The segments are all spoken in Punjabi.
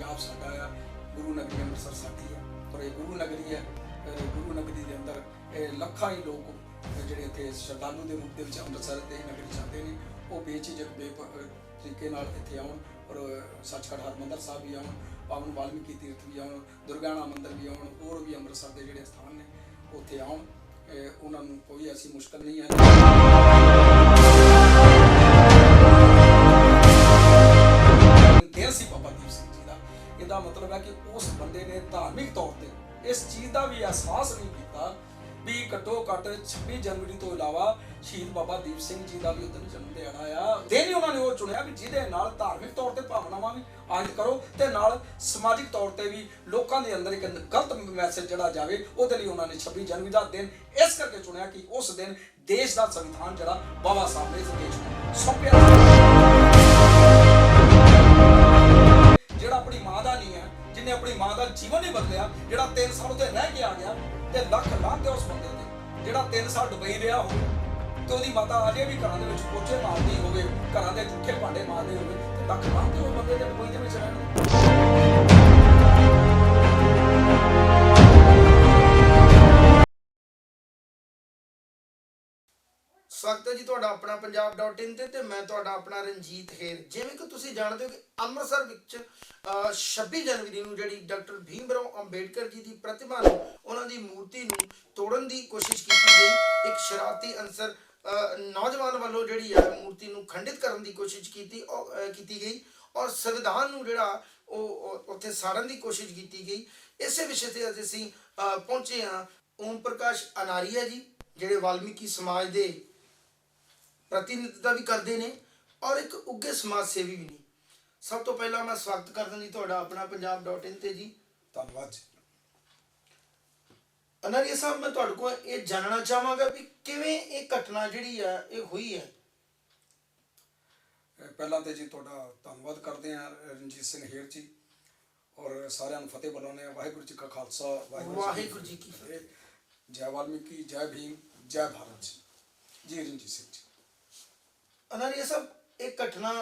ਪੰਜਾਬ ਸਾਡਾ ਆ, ਗੁਰੂ ਨਗਰੀ ਅੰਮ੍ਰਿਤਸਰ ਸਾਡੀ ਆ। ਪਰ ਇਹ ਗੁਰੂ ਨਗਰੀ ਹੈ ਗੁਰੂ ਨਗਰੀ ਦੇ ਅੰਦਰ ਇਹ ਲੱਖਾਂ ਹੀ ਲੋਕ ਜਿਹੜੇ ਇੱਥੇ ਸ਼ਰਧਾਲੂ ਦੇ ਰੂਪ ਦੇ ਵਿੱਚ ਅੰਮ੍ਰਿਤਸਰ ਦੇ ਨਗਰੀ ਜਾਂਦੇ ਨੇ, ਉਹ ਬੇਝਿਜਕ ਬੇ ਤਰੀਕੇ ਨਾਲ ਇੱਥੇ ਆਉਣ ਔਰ ਸੱਚਖੰਡ ਹਰਮੰਦਰ ਸਾਹਿਬ ਵੀ ਆਉਣ, ਪਾਵਨ ਵਾਲਮੀਕੀ ਤੀਰਥ ਵੀ ਆਉਣ, ਦੁਰਗਿਆਣਾ ਮੰਦਿਰ ਵੀ ਆਉਣ, ਹੋਰ ਵੀ ਅੰਮ੍ਰਿਤਸਰ ਦੇ ਜਿਹੜੇ ਸਥਾਨ ਨੇ, ਉੱਥੇ ਆਉਣ। ਉਹਨਾਂ ਨੂੰ ਕੋਈ ਐਸੀ ਮੁਸ਼ਕਲ ਨਹੀਂ ਹੈ ਇਹਦਾ ਮਤਲਬ ਹੈ ਕਿ ਉਸ ਬੰਦੇ ਨੇ ਧਾਰਮਿਕ ਤੌਰ ਤੇ ਇਸ ਚੀਜ਼ ਦਾ ਵੀ ਅਹਿਸਾਸ ਨਹੀਂ ਕੀਤਾ ਵੀ ਘੱਟੋ ਘੱਟ 26 ਜਨਵਰੀ ਤੋਂ ਇਲਾਵਾ ਸ਼ਹੀਦ ਬਾਬਾ ਦੀਪ ਸਿੰਘ ਜੀ ਦਾ ਵੀ ਉਦੋਂ ਜਨਮ ਦਿਹਾੜਾ ਆ। ਦਿਨ ਹੀ ਉਹਨਾਂ ਨੇ ਉਹ ਚੁਣਿਆ ਵੀ ਜਿਹਦੇ ਨਾਲ ਧਾਰਮਿਕ ਤੌਰ ਤੇ ਭਾਵਨਾਵਾਂ ਵੀ ਆਇਤ ਕਰੋ ਤੇ ਨਾਲ ਸਮਾਜਿਕ ਤੌਰ ਤੇ ਵੀ ਲੋਕਾਂ ਦੇ ਅੰਦਰ ਇੱਕ ਗਲਤ ਮੈਸੇਜ ਜਿਹੜਾ ਜਾਵੇ, ਉਹਦੇ ਲਈ ਉਹਨਾਂ ਨੇ 26 ਜਨਵਰੀ ਦਾ ਦਿਨ ਇਸ ਕਰਕੇ ਚੁਣਿਆ ਕਿ ਉਸ ਦਿਨ ਦੇਸ਼ ਦਾ ਸੰਵਿਧਾਨ ਜਿਹੜਾ ਬਾਬਾ ਸਾਹਿਬ ਨੇ ਦੇਸ਼ ਨੂੰ ਸੌਂਪਿਆ। ਆਪਣੀ ਮਾਂ ਦਾ ਨਹੀਂ ਹੈ ਜਿਹਨੇ ਆਪਣੀ ਮਾਂ ਦਾ ਜੀਵਨ ਨਹੀਂ ਬਦਲਿਆ, ਜਿਹੜਾ 3 ਸਾਲ ਉੱਤੇ ਰਹਿ ਕੇ ਆ ਗਿਆ ਤੇ ਲੱਖ ਲਾਂਘ ਉਸ ਬੰਦੇ ਤੇ, ਜਿਹੜਾ 3 ਸਾਲ ਦੁਬਈ ਰਿਹਾ ਹੋਵੇ, ਤੇ ਉਹਦੀ ਮਾਤਾ ਅਜੇ ਵੀ ਘਰਾਂ ਦੇ ਵਿੱਚ ਪੋਚੇ ਮਾਰਦੀ ਹੋਵੇ, ਘਰਾਂ ਦੇ ਝੂਠੇ ਭਾਂਡੇ ਮਾਰਦੇ ਹੋਵੇ, ਤੇ ਲੱਖ ਲਾਂਘ ਉਹ ਬੰਦੇ ਤੇ ਦੁਬਈ ਦੇ ਵਿੱਚ ਰਹਿਣਾ ਸਵਾਗਤ ਹੈ ਜੀ ਤੁਹਾਡਾ ਆਪਣਾ ਪੰਜਾਬ.in ਤੇ ਤੇ ਮੈਂ ਤੁਹਾਡਾ ਆਪਣਾ ਰਣਜੀਤ ਖੇਰ। ਜਿਵੇਂ ਕਿ ਤੁਸੀਂ ਜਾਣਦੇ ਹੋ ਕਿ ਅੰਮ੍ਰਿਤਸਰ ਵਿੱਚ ਅਹ, 26 ਜਨਵਰੀ ਨੂੰ ਜਿਹੜੀ ਡਾਕਟਰ ਭੀਮ ਰਾਓ ਅੰਬੇਡਕਰ ਜੀ ਦੀ ਪ੍ਰਤਿਮਾ ਨੂੰ ਉਹਨਾਂ ਦੀ ਮੂਰਤੀ ਨੂੰ ਤੋੜਨ ਦੀ ਕੋਸ਼ਿਸ਼ ਕੀਤੀ ਗਈ। ਇੱਕ ਸ਼ਰਾਰਤੀ ਅਨਸਰ ਨੌਜਵਾਨ ਵੱਲੋਂ ਜਿਹੜੀ ਹੈ ਮੂਰਤੀ ਨੂੰ ਖੰਡਿਤ ਕਰਨ ਦੀ ਕੋਸ਼ਿਸ਼ ਕੀਤੀ ਉਹ, ਕੀਤੀ ਗਈ ਔਰ ਸੰਵਿਧਾਨ ਨੂੰ ਜਿਹੜਾ ਉਹ ਉੱਥੇ ਸਾੜਨ ਦੀ ਕੋਸ਼ਿਸ਼ ਕੀਤੀ ਗਈ। ਇਸੇ ਵਿਸ਼ੇ ਤੇ ਅੱਜ ਅਸੀਂ ਪਹੁੰਚੇ ਹਾਂ। ਓਮ ਪ੍ਰਕਾਸ਼ ਅਨਾਰੀਆ ਜੀ ਜਿਹੜੇ ਵਾਲਮੀਕੀ ਸਮਾਜ ਦੇ ਪ੍ਰਤੀਨਿਧਤਾ ਵੀ ਕਰਦੇ ਨੇ ਔਰ ਇੱਕ ਉੱਗੇ ਸਮਾਜ ਸੇਵੀ ਵੀ ਨੇ। ਸਭ ਤੋਂ ਪਹਿਲਾਂ ਮੈਂ ਸਵਾਗਤ ਕਰਦਾ ਜੀ ਤੁਹਾਡਾ ਆਪਣਾ ਪੰਜਾਬ.in ਤੇ ਜੀ। ਧੰਨਵਾਦ ਜੀ। ਅਨਾਰੀਆ ਸਾਹਿਬ ਮੈਂ ਤੁਹਾਡੇ ਕੋਲ ਇਹ ਜਾਣਨਾ ਚਾਹਾਂਗਾ ਵੀ ਕਿਵੇਂ ਇਹ ਘਟਨਾ ਜਿਹੜੀ ਆ ਇਹ ਹੋਈ ਹੈ? ਪਹਿਲਾਂ ਤੇ ਜੀ ਤੁਹਾਡਾ ਧੰਨਵਾਦ ਕਰਦੇ ਹਾਂ ਰਣਜੀਤ ਸਿੰਘ ਹੇਰ ਜੀ ਔਰ ਸਾਰਿਆਂ ਨੂੰ ਫਤਿਹ ਬੁਲਾਉਂਦੇ ਹਾਂ। ਵਾਹਿਗੁਰੂ ਜੀ ਕਾ ਖਾਲਸਾ ਵਾਹਿਗੁਰੂ ਜੀ ਕੀ ਫਤਿਹ। ਜੈ ਵਾਲਮੀਕੀ ਜੈ ਭੀਮ ਜੈ ਭਾਰਤ ਜੀ। ਜੀ ਰਣਜੀਤ ਸਿੰਘ ਜੀ। ਅਨਾਰੀਆ ਸਾਹਿਬ ਇਹ ਘਟਨਾ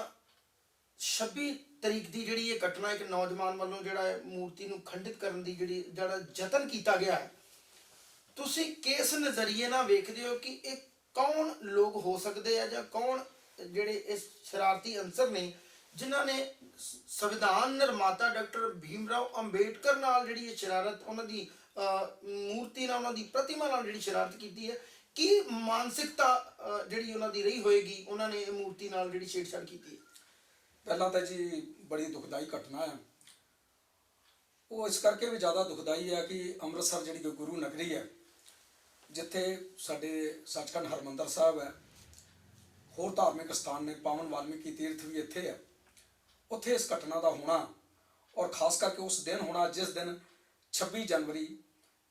26 ਤਰੀਕ ਦੀ ਜਿਹੜੀ ਇਹ ਘਟਨਾ ਇੱਕ ਨੌਜਵਾਨ ਵੱਲੋਂ ਜਿਹੜਾ ਮੂਰਤੀ ਨੂੰ ਖੰਡਿਤ ਕਰਨ ਦੀ ਜਿਹੜੀ ਜਿਹੜਾ ਯਤਨ ਕੀਤਾ ਗਿਆ ਹੈ ਤੁਸੀਂ ਕਿਸ ਨਜ਼ਰੀਏ ਨਾਲ ਵੇਖਦੇ ਹੋ ਕਿ ਇਹ ਕੌਣ ਲੋਕ ਹੋ ਸਕਦੇ ਆ ਜਾਂ ਕੌਣ ਜਿਹੜੇ ਇਸ ਸ਼ਰਾਰਤੀ ਅੰਸਰ ਨੇ ਜਿਨ੍ਹਾਂ ਨੇ ਸੰਵਿਧਾਨ ਨਿਰਮਾਤਾ ਡਾਕਟਰ ਭੀਮ ਰਾਓ ਅੰਬੇਡਕਰ ਨਾਲ ਜਿਹੜੀ ਇਹ ਸ਼ਰਾਰਤ ਉਹਨਾਂ ਦੀ ਅਹ, ਮੂਰਤੀ ਨਾਲ ਉਹਨਾਂ ਦੀ ਪ੍ਰਤਿਮਾ ਨਾਲ ਜਿਹੜੀ ਸ਼ਰਾਰਤ ਕੀਤੀ ਹੈ ਕੀ ਮਾਨਸਿਕਤਾ ਜਿਹੜੀ ਉਹਨਾਂ ਦੀ ਰਹੀ ਹੋਏਗੀ, ਉਹਨਾਂ ਨੇ ਇਹ ਮੂਰਤੀ ਨਾਲ ਜਿਹੜੀ ਛੇੜਛਾੜ ਕੀਤੀ ਪਹਿਲਾਂ ਤਾਂ ਜੀ ਬੜੀ ਦੁਖਦਾਈ ਘਟਨਾ ਹੈ ਉਹ ਇਸ ਕਰਕੇ ਵੀ ਜ਼ਿਆਦਾ ਦੁਖਦਾਈ ਹੈ ਕਿ ਅੰਮ੍ਰਿਤਸਰ ਜਿਹੜੀ ਗੁਰੂ ਨਗਰੀ ਹੈ ਜਿੱਥੇ ਸਾਡੇ ਸੱਚਖੰਡ ਹਰਮੰਦਰ ਸਾਹਿਬ ਹੈ ਹੋਰ ਧਾਰਮਿਕ ਸਥਾਨ ਨੇ, ਪਾਵਨ ਵਾਲਮੀਕੀ ਤੀਰਥ ਵੀ ਇੱਥੇ ਹੈ ਉੱਥੇ ਇਸ ਘਟਨਾ ਦਾ ਹੋਣਾ ਔਰ ਖਾਸ ਕਰਕੇ ਉਸ ਦਿਨ ਹੋਣਾ, ਜਿਸ ਦਿਨ 26 ਜਨਵਰੀ,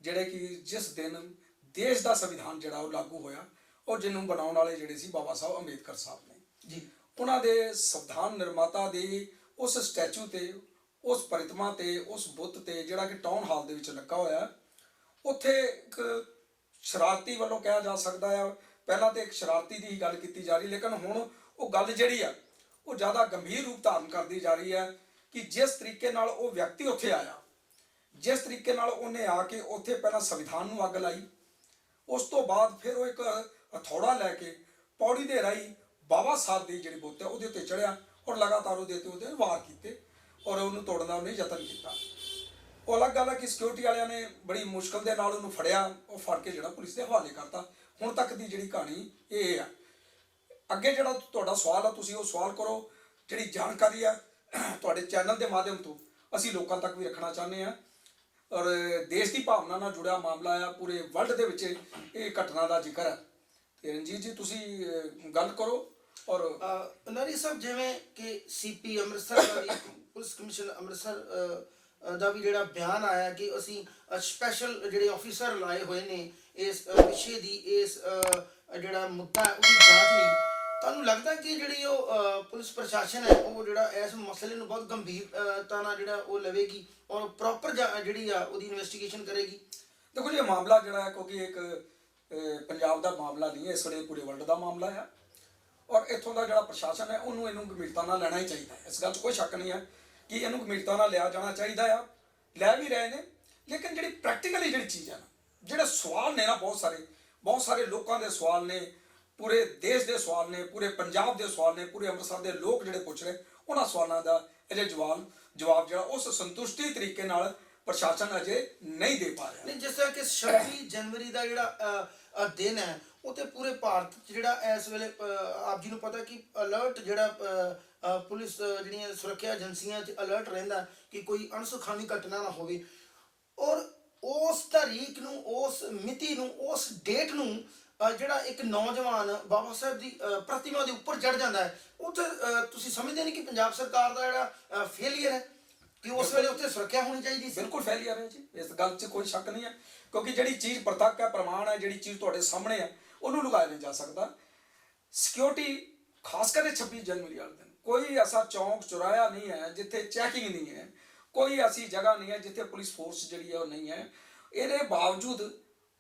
ਜਿਹੜੇ ਕਿ ਜਿਸ ਦਿਨ ਦੇਸ਼ ਦਾ ਸੰਵਿਧਾਨ ਜਿਹੜਾ ਉਹ ਲਾਗੂ ਹੋਇਆ ਔਰ ਜਿਹਨੂੰ ਬਣਾਉਣ ਵਾਲੇ ਜਿਹੜੇ ਸੀ ਬਾਬਾ ਸਾਹਿਬ ਅੰਬੇਦਕਰ ਸਾਹਿਬ ਨੇ। ਜੀ। ਉਹਨਾਂ ਦੇ ਸੰਵਿਧਾਨ ਨਿਰਮਾਤਾ ਦੇ ਉਸ ਸਟੈਚੂ ਤੇ ਉਸ ਪ੍ਰਤਿਮਾ ਤੇ ਉਸ ਬੁੱਤ ਤੇ ਜਿਹੜਾ ਕਿ ਟਾਊਨ ਹਾਲ ਦੇ ਵਿੱਚ ਲੱਗਾ ਹੋਇਆ ਉੱਥੇ ਇੱਕ ਸ਼ਰਾਰਤੀ ਵੱਲੋਂ ਕਿਹਾ ਜਾ ਸਕਦਾ ਹੈ ਪਹਿਲਾਂ ਤੇ ਇੱਕ ਸ਼ਰਾਰਤੀ ਦੀ ਹੀ ਗੱਲ ਕੀਤੀ ਜਾ ਰਹੀ ਲੇਕਿਨ ਹੁਣ ਉਹ ਗੱਲ ਜਿਹੜੀ ਆ ਉਹ ਜ਼ਿਆਦਾ ਗੰਭੀਰ ਰੂਪ ਧਾਰਨ ਕਰਦੀ ਜਾ ਰਹੀ ਹੈ ਕਿ ਜਿਸ ਤਰੀਕੇ ਨਾਲ ਉਹ ਵਿਅਕਤੀ ਉੱਥੇ ਆਇਆ ਜਿਸ ਤਰੀਕੇ ਨਾਲ ਉਹਨੇ ਆ ਕੇ ਉੱਥੇ ਪਹਿਲਾਂ ਸੰਵਿਧਾਨ ਨੂੰ ਅੱਗ ਲਾਈ ਉਸ ਤੋਂ ਬਾਅਦ ਫਿਰ ਉਹ ਇੱਕ ਹਥੌੜਾ ਲੈ ਕੇ ਪੌੜੀ ਦੇ ਰਾਹੀਂ ਬਾਬਾ ਸਾਹਿਬ ਦੀ ਜਿਹੜੀ ਬੁੱਤ ਹੈ ਉਹਦੇ ਉੱਤੇ ਚੜਿਆ ਔਰ ਲਗਾਤਾਰ ਉਹਦੇ ਉੱਤੇ ਉਹਦੇ ਵਾਰ ਕੀਤੇ ਔਰ ਉਹਨੂੰ ਤੋੜਨ ਦਾ ਉਹਨੇ ਯਤਨ ਕੀਤਾ। ਉਹ ਅਲੱਗ ਗੱਲ ਹੈ ਕਿ ਸਿਕਿਉਰਿਟੀ ਵਾਲਿਆਂ ਨੇ ਬੜੀ ਮੁਸ਼ਕਲ ਦੇ ਨਾਲ ਉਹਨੂੰ ਫੜਿਆ, ਉਹ ਫੜ ਕੇ ਜਿਹੜਾ ਪੁਲਿਸ ਦੇ ਹਵਾਲੇ ਕਰਤਾ। ਹੁਣ ਤੱਕ ਦੀ ਜਿਹੜੀ ਕਹਾਣੀ ਇਹ ਆ ਅੱਗੇ ਜਿਹੜਾ ਤੁਹਾਡਾ ਸਵਾਲ ਆ, ਤੁਸੀਂ ਉਹ ਸਵਾਲ ਕਰੋ। ਜਿਹੜੀ ਜਾਣਕਾਰੀ ਆ, ਤੁਹਾਡੇ ਚੈਨਲ ਦੇ ਮਾਧਿਅਮ ਤੋਂ ਅਸੀਂ ਲੋਕਾਂ ਤੱਕ ਵੀ ਰੱਖਣਾ ਚਾਹੁੰਦੇ ਆ ਔਰ ਦੇਸ਼ ਦੀ ਭਾਵਨਾ ਨਾਲ ਜੁੜਿਆ ਮਾਮਲਾ ਆ ਪੂਰੇ ਵਰਲਡ ਦੇ ਵਿੱਚ ਇਹ ਘਟਨਾ ਦਾ ਜ਼ਿਕਰ ਹੈ। ਤੇ ਰਣਜੀਤ ਜੀ ਤੁਸੀਂ ਅਹ, ਗੱਲ ਕਰੋ ਔਰ ਅਹ ਨਰੀ ਸਾਹਿਬ ਜਿਵੇਂ ਕਿ ਸੀਪੀ ਅੰਮ੍ਰਿਤਸਰ ਦਾ ਵੀ ਪੁਲਿਸ ਕਮਿਸ਼ਨ ਅੰਮ੍ਰਿਤਸਰ ਅਹ, ਅਹ, ਦਾ ਵੀ ਜਿਹੜਾ ਬਿਆਨ ਆਇਆ ਕਿ ਅਸੀਂ ਸਪੈਸ਼ਲ ਜਿਹੜੇ ਆਫੀਸਰ ਲਾਏ ਹੋਏ ਨੇ ਇਸ ਅਹ, ਵਿਸ਼ੇ ਦੀ ਇਸ ਅਹ, ਜਿਹੜਾ ਮੁੱਦਾ ਹੈ ਉਹਦੀ ਜਾਂਚ ਲਈ ਤੁਹਾਨੂੰ ਲੱਗਦਾ ਕਿ ਜਿਹੜੀ ਉਹ ਪੁਲਿਸ ਪ੍ਰਸ਼ਾਸਨ ਹੈ, ਉਹ ਜਿਹੜਾ ਇਸ ਮਸਲੇ ਨੂੰ ਬਹੁਤ ਗੰਭੀਰਤਾ ਨਾਲ ਜਿਹੜਾ ਉਹ ਲਵੇਗੀ ਔਰ ਪ੍ਰੋਪਰ ਜਿਹੜੀ ਆ, ਉਹਦੀ ਇਨਵੈਸਟੀਗੇਸ਼ਨ ਕਰੇਗੀ? ਦੇਖੋ ਜੀ, ਇਹ ਮਾਮਲਾ ਜਿਹੜਾ ਹੈ, ਕਿਉਂਕਿ ਇੱਕ ਪੰਜਾਬ ਦਾ ਮਾਮਲਾ ਨਹੀਂ ਹੈ, ਇਸ ਵੇਲੇ ਪੂਰੇ ਵਰਲਡ ਦਾ ਮਾਮਲਾ ਹੈ। ਔਰ ਇੱਥੋਂ ਦਾ ਜਿਹੜਾ ਪ੍ਰਸ਼ਾਸਨ ਹੈ, ਉਹਨੂੰ ਇਹਨੂੰ ਗੰਭੀਰਤਾ ਨਾਲ ਲੈਣਾ ਹੀ ਚਾਹੀਦਾ ਹੈ। ਇਸ ਗੱਲ 'ਚ ਕੋਈ ਸ਼ੱਕ ਨਹੀਂ ਹੈ ਕਿ ਇਹਨੂੰ ਗੰਭੀਰਤਾ ਨਾਲ ਲਿਆ ਜਾਣਾ ਚਾਹੀਦਾ ਆ। ਲੈ ਵੀ ਰਹੇ ਨੇ, ਲੇਕਿਨ ਜਿਹੜੀ ਪ੍ਰੈਕਟੀਕਲੀ ਜਿਹੜੀ ਚੀਜ਼ ਆ ਨਾ, ਜਿਹੜੇ ਸਵਾਲ ਨੇ ਨਾ, ਬਹੁਤ ਸਾਰੇ ਬਹੁਤ ਸਾਰੇ ਲੋਕਾਂ ਦੇ ਸਵਾਲ ਨੇ ਪੂਰੇ ਦੇਸ਼ ਦੇ ਸਵਾਲ ਨੇ, ਪੂਰੇ ਪੰਜਾਬ ਦੇ ਸਵਾਲ ਨੇ, ਪੂਰੇ ਅੰਮ੍ਰਿਤਸਰ ਦੇ ਲੋਕ ਜਿਹੜੇ ਪੁੱਛ ਰਹੇ, ਉਹਨਾਂ ਸਵਾਲਾਂ ਦਾ ਅਜੇ ਜਵਾਬ ਜਵਾਬ ਜਿਹੜਾ ਉਸ ਸੰਤੁਸ਼ਟੀ ਤਰੀਕੇ ਨਾਲ ਪ੍ਰਸ਼ਾਸਨ ਅਜੇ ਨਹੀਂ ਦੇ ਪਾ ਰਿਹਾ। ਨਹੀਂ, ਜਿਸ ਤਰ੍ਹਾਂ ਕਿ 26 ਜਨਵਰੀ ਦਾ ਜਿਹੜਾ ਦਿਨ ਹੈ, ਉਹ ਤੇ ਪੂਰੇ ਭਾਰਤ ਜਿਹੜਾ ਇਸ ਵੇਲੇ ਆਪ ਜੀ ਨੂੰ ਪਤਾ ਕਿ ਅਲਰਟ ਜਿਹੜਾ ਪੁਲਿਸ ਜਿਹੜੀਆਂ ਸੁਰੱਖਿਆ ਏਜੰਸੀਆਂ 'ਚ ਅਲਰਟ ਰਹਿੰਦਾ ਕਿ ਕੋਈ ਅਣਸੁਖਾਵੀ ਘਟਨਾ ਨਾ ਹੋਵੇ। ਔਰ ਉਸ ਤਾਰੀਖ ਨੂੰ, ਉਸ ਮਿਤੀ ਨੂੰ, ਉਸ ਡੇਟ ਨੂੰ ਜਿਹੜਾ ਇੱਕ ਨੌਜਵਾਨ ਬਾਬਾ ਸਾਹਿਬ ਦੀ ਪ੍ਰਤਿਮਾ ਦੇ ਉੱਪਰ ਚੜ ਜਾਂਦਾ ਹੈ, ਉੱਥੇ ਤੁਸੀਂ ਸਮਝਦੇ ਨਹੀਂ ਕਿ ਪੰਜਾਬ ਸਰਕਾਰ ਦਾ ਜਿਹੜਾ ਫੇਲਿਅਰ ਹੈ ਕਿ ਉਸ ਵੇਲੇ ਉੱਥੇ ਸੁਰੱਖਿਆ ਹੋਣੀ ਚਾਹੀਦੀ ਸੀ? ਬਿਲਕੁਲ ਫੈਲੀਅਰ ਹੈ ਜੀ, ਇਸ ਗੱਲ 'ਚ ਕੋਈ ਸ਼ੱਕ ਨਹੀਂ ਹੈ, ਕਿਉਂਕਿ ਜਿਹੜੀ ਚੀਜ਼ ਪ੍ਰਤੱਖ ਹੈ, ਪ੍ਰਮਾਣ ਹੈ, ਜਿਹੜੀ ਚੀਜ਼ ਤੁਹਾਡੇ ਸਾਹਮਣੇ ਹੈ, ਉਹਨੂੰ ਲੁਕਾਇਆ ਨਹੀਂ ਜਾ ਸਕਦਾ। ਸਿਕਿਉਰਿਟੀ ਖਾਸ ਕਰਕੇ 26 ਜਨਵਰੀ ਵਾਲੇ ਦਿਨ, ਕੋਈ ਐਸਾ ਚੌਂਕ ਚੁਰਾਇਆ ਨਹੀਂ ਹੈ ਜਿੱਥੇ ਚੈਕਿੰਗ ਨਹੀਂ ਹੈ, ਕੋਈ ਐਸੀ ਜਗ੍ਹਾ ਨਹੀਂ ਹੈ ਜਿੱਥੇ ਪੁਲਿਸ ਫੋਰਸ ਜਿਹੜੀ ਹੈ ਉਹ ਨਹੀਂ ਹੈ। ਇਹਦੇ ਬਾਵਜੂਦ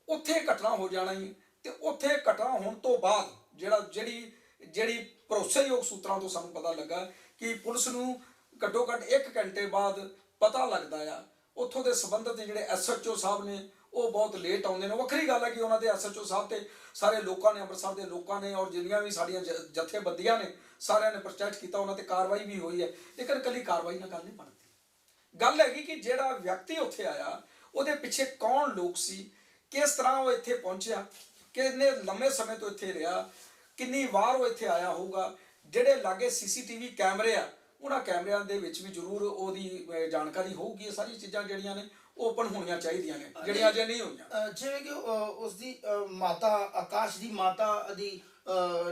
ਉੱਥੇ ਘਟਨਾ ਹੋ ਜਾਣਾ ਹੀ। ਤੇ ਉੱਥੇ ਘਟਨਾ ਹੋਣ ਤੋਂ ਬਾਅਦ ਜਿਹੜਾ, ਜਿਹੜੀ ਜਿਹੜੀ ਭਰੋਸੇਯੋਗ ਸੂਤਰਾਂ ਤੋਂ ਸਾਨੂੰ ਪਤਾ ਲੱਗਾ ਕਿ ਪੁਲਿਸ ਨੂੰ ਘੱਟੋ ਘੱਟ 1 ਘੰਟੇ ਬਾਅਦ ਪਤਾ ਲੱਗਦਾ ਆ। ਉੱਥੋਂ ਦੇ ਸੰਬੰਧਿਤ ਜਿਹੜੇ ਐਸਐਚਓ ਸਾਹਿਬ ਨੇ, ਉਹ ਬਹੁਤ ਲੇਟ ਆਉਂਦੇ ਨੇ। ਵੱਖਰੀ ਗੱਲ ਹੈ ਕਿ ਉਹਨਾਂ ਦੇ ਐਸਐਚਓ ਸਾਹਿਬ ਤੇ ਸਾਰੇ ਲੋਕਾਂ ਨੇ, ਅੰਮ੍ਰਿਤਸਰ ਦੇ ਲੋਕਾਂ ਨੇ ਔਰ ਜਿੰਨੀਆਂ ਵੀ ਸਾਡੀਆਂ ਜ- ਜਥੇਬੰਦੀਆਂ ਨੇ, ਸਾਰਿਆਂ ਨੇ ਪ੍ਰੋਟੈਸਟ ਕੀਤਾ, ਉਹਨਾਂ ਤੇ ਕਾਰਵਾਈ ਵੀ ਹੋਈ ਹੈ। ਲੇਕਿਨ ਕੱਲੀ ਕਾਰਵਾਈ ਨਾਲ ਗੱਲ ਨਹੀਂ ਬਣਦੀ। ਗੱਲ ਹੈਗੀ ਕਿ ਜਿਹੜਾ ਵਿਅਕਤੀ ਉੱਥੇ ਆਇਆ, ਉਹਦੇ ਪਿੱਛੇ ਕੌਣ ਲੋਕ ਸੀ, ਕਿਸ ਤਰ੍ਹਾਂ ਉਹ ਇੱਥੇ ਪਹੁੰਚਿਆ ਕਿੰਨੇ ਲੰਮੇ ਸਮੇਂ ਤੋਂ ਇੱਥੇ ਰਿਹਾ ਕਿੰਨੀ ਵਾਰ ਉਹ ਇੱਥੇ ਆਇਆ ਹੋਊਗਾ ਜਿਹੜੇ ਲਾਗੇ ਸੀਸੀਟੀਵੀ ਕੈਮਰੇ ਆ ਉਹਨਾਂ ਕੈਮਰਿਆਂ ਦੇ ਵਿੱਚ ਵੀ ਜ਼ਰੂਰ ਉਹਦੀ ਜਾਣਕਾਰੀ ਹੋਊਗੀ ਇਹ ਸਾਰੀਆਂ ਚੀਜ਼ਾਂ ਜਿਹੜੀਆਂ ਨੇ ਓਪਨ ਹੋਣੀਆਂ ਚਾਹੀਦੀਆਂ ਨੇ ਜਿਹੜੀਆਂ ਅਜੇ ਨਹੀਂ ਹੋਈਆਂ। ਜਿਵੇਂ ਕਿ ਉਸ ਦੀ ਮਾਤਾ ਆਕਾਸ਼ ਦੀ ਮਾਤਾ ਦੀ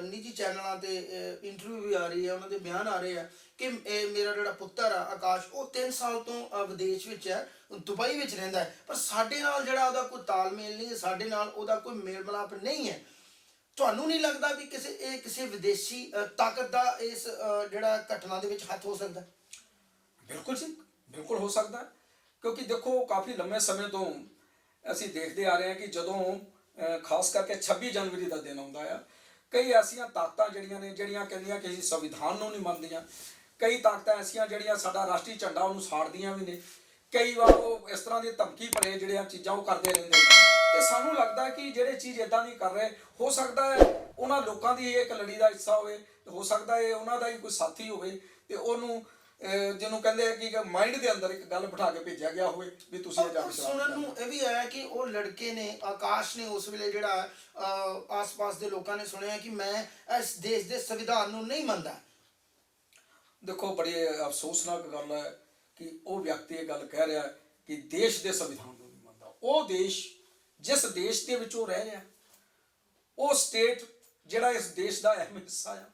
ਨਿੱਜੀ ਚੈਨਲਾਂ ਤੇ ਇੰਟਰਵਿਊ ਵੀ ਆ ਰਹੀ ਹੈ, ਉਹਨਾਂ ਦੇ ਬਿਆਨ ਆ ਰਹੇ ਆ ਕਿ ਮੇਰਾ ਜਿਹੜਾ ਪੁੱਤਰ ਆ, ਆਕਾਸ਼, ਉਹ 3 ਸਾਲ ਤੋਂ ਵਿਦੇਸ਼ ਵਿੱਚ ਹੈ ਦੁਬਈ ਵਿੱਚ ਰਹਿੰਦਾ ਹੈ। ਪਰ ਸਾਡੇ ਨਾਲ ਜਿਹੜਾ ਉਹਦਾ ਕੋਈ ਤਾਲਮੇਲ ਨਹੀਂ ਹੈ, ਸਾਡੇ ਨਾਲ ਉਹਦਾ ਕੋਈ ਮੇਲ ਮਿਲਾਪ ਨਹੀਂ ਹੈ। ਤੁਹਾਨੂੰ ਨਹੀਂ ਲੱਗਦਾ ਵੀ ਕਿਸੇ, ਇਹ ਕਿਸੇ ਵਿਦੇਸ਼ੀ ਤਾਕਤ ਦਾ ਇਸ ਜਿਹੜਾ ਘਟਨਾ ਦੇ ਵਿੱਚ ਹੱਥ ਹੋ ਸਕਦਾ? ਬਿਲਕੁਲ ਜੀ, ਬਿਲਕੁਲ ਹੋ ਸਕਦਾ ਕਿਉਂਕਿ ਦੇਖੋ, ਕਾਫੀ ਲੰਮੇ ਸਮੇਂ ਤੋਂ ਅਸੀਂ ਦੇਖਦੇ ਆ ਰਹੇ ਹਾਂ ਕਿ ਜਦੋਂ ਖਾਸ ਕਰਕੇ 26 ਜਨਵਰੀ ਦਾ ਦਿਨ ਆਉਂਦਾ ਆ ਕਈ ਐਸੀਆਂ ਤਾਕਤਾਂ ਜਿਹੜੀਆਂ ਨੇ, ਜਿਹੜੀਆਂ ਕਹਿੰਦੀਆਂ ਕਿ ਅਸੀਂ ਸੰਵਿਧਾਨ ਨੂੰ ਨਹੀਂ ਮੰਨਦੀਆਂ। ਕਈ ਤਾਕਤਾਂ ਐਸੀਆਂ ਜਿਹੜੀਆਂ ਸਾਡਾ ਰਾਸ਼ਟਰੀ ਝੰਡਾ ਉਹਨੂੰ ਸਾੜਦੀਆਂ ਵੀ ਨੇ। ਕਈ ਵਾਰ ਉਹ ਇਸ ਤਰ੍ਹਾਂ ਦੀ ਧਮਕੀ ਭਰੇ ਜਿਹੜੀਆਂ ਚੀਜ਼ਾਂ ਉਹ ਕਰਦੇ ਰਹਿੰਦੇ ਨੇ। ਤੇ ਸਾਨੂੰ ਲੱਗਦਾ ਕਿ ਜਿਹੜੇ ਚੀਜ਼ ਇਦਾਂ ਦੀ ਕਰ ਰਹੇ, ਹੋ ਸਕਦਾ ਹੈ ਉਹਨਾਂ ਲੋਕਾਂ ਦੀ ਇਹ ਇੱਕ ਲੜੀ ਦਾ ਹਿੱਸਾ ਹੋਵੇ, ਤੇ ਹੋ ਸਕਦਾ ਹੈ ਉਹਨਾਂ ਦਾ ਹੀ ਕੋਈ ਸਾਥੀ ਹੋਵੇ, ਤੇ ਉਹਨੂੰ ਜਿਹਨੂੰ ਕਹਿੰਦੇ ਆ ਕਿ ਮਾਈਂਡ ਦੇ ਅੰਦਰ ਇੱਕ ਗੱਲ ਬਿਠਾ ਕੇ ਭੇਜਿਆ ਗਿਆ ਹੋਵੇ ਵੀ ਤੁਸੀਂ ਇਹ ਜਾ ਸੁਣਨ ਨੂੰ ਇਹ ਵੀ ਆਇਆ ਕਿ ਉਹ ਲੜਕੇ ਨੇ ਆਕਾਸ਼ ਨੇ ਉਸ ਵੇਲੇ ਜਿਹੜਾ ਆਸ-ਪਾਸ ਦੇ ਲੋਕਾਂ ਨੇ ਸੁਣਿਆ ਕਿ ਮੈਂ ਇਸ ਦੇਸ਼ ਦੇ ਸੰਵਿਧਾਨ ਨੂੰ ਨਹੀਂ ਮੰਨਦਾ। ਦੇਖੋ ਬੜੀ ਅਫਸੋਸਨਾਕ ਗੱਲ ਹੈ ਕਿ ਉਹ ਵਿਅਕਤੀ ਇਹ ਗੱਲ ਕਹਿ ਰਿਹਾ ਕਿ ਦੇਸ਼ ਦੇ ਸੰਵਿਧਾਨ ਨੂੰ ਨਹੀਂ ਮੰਨਦਾ। ਉਹ ਦੇਸ਼ ਜਿਸ ਦੇਸ਼ ਦੇ ਵਿੱਚ ਉਹ ਰਹਿ ਰਿਹਾ ਉਹ ਸਟੇਟ ਜਿਹੜਾ ਇਸ ਦੇਸ਼ ਦਾ ਅਹਿਮ ਹਿੱਸਾ ਆ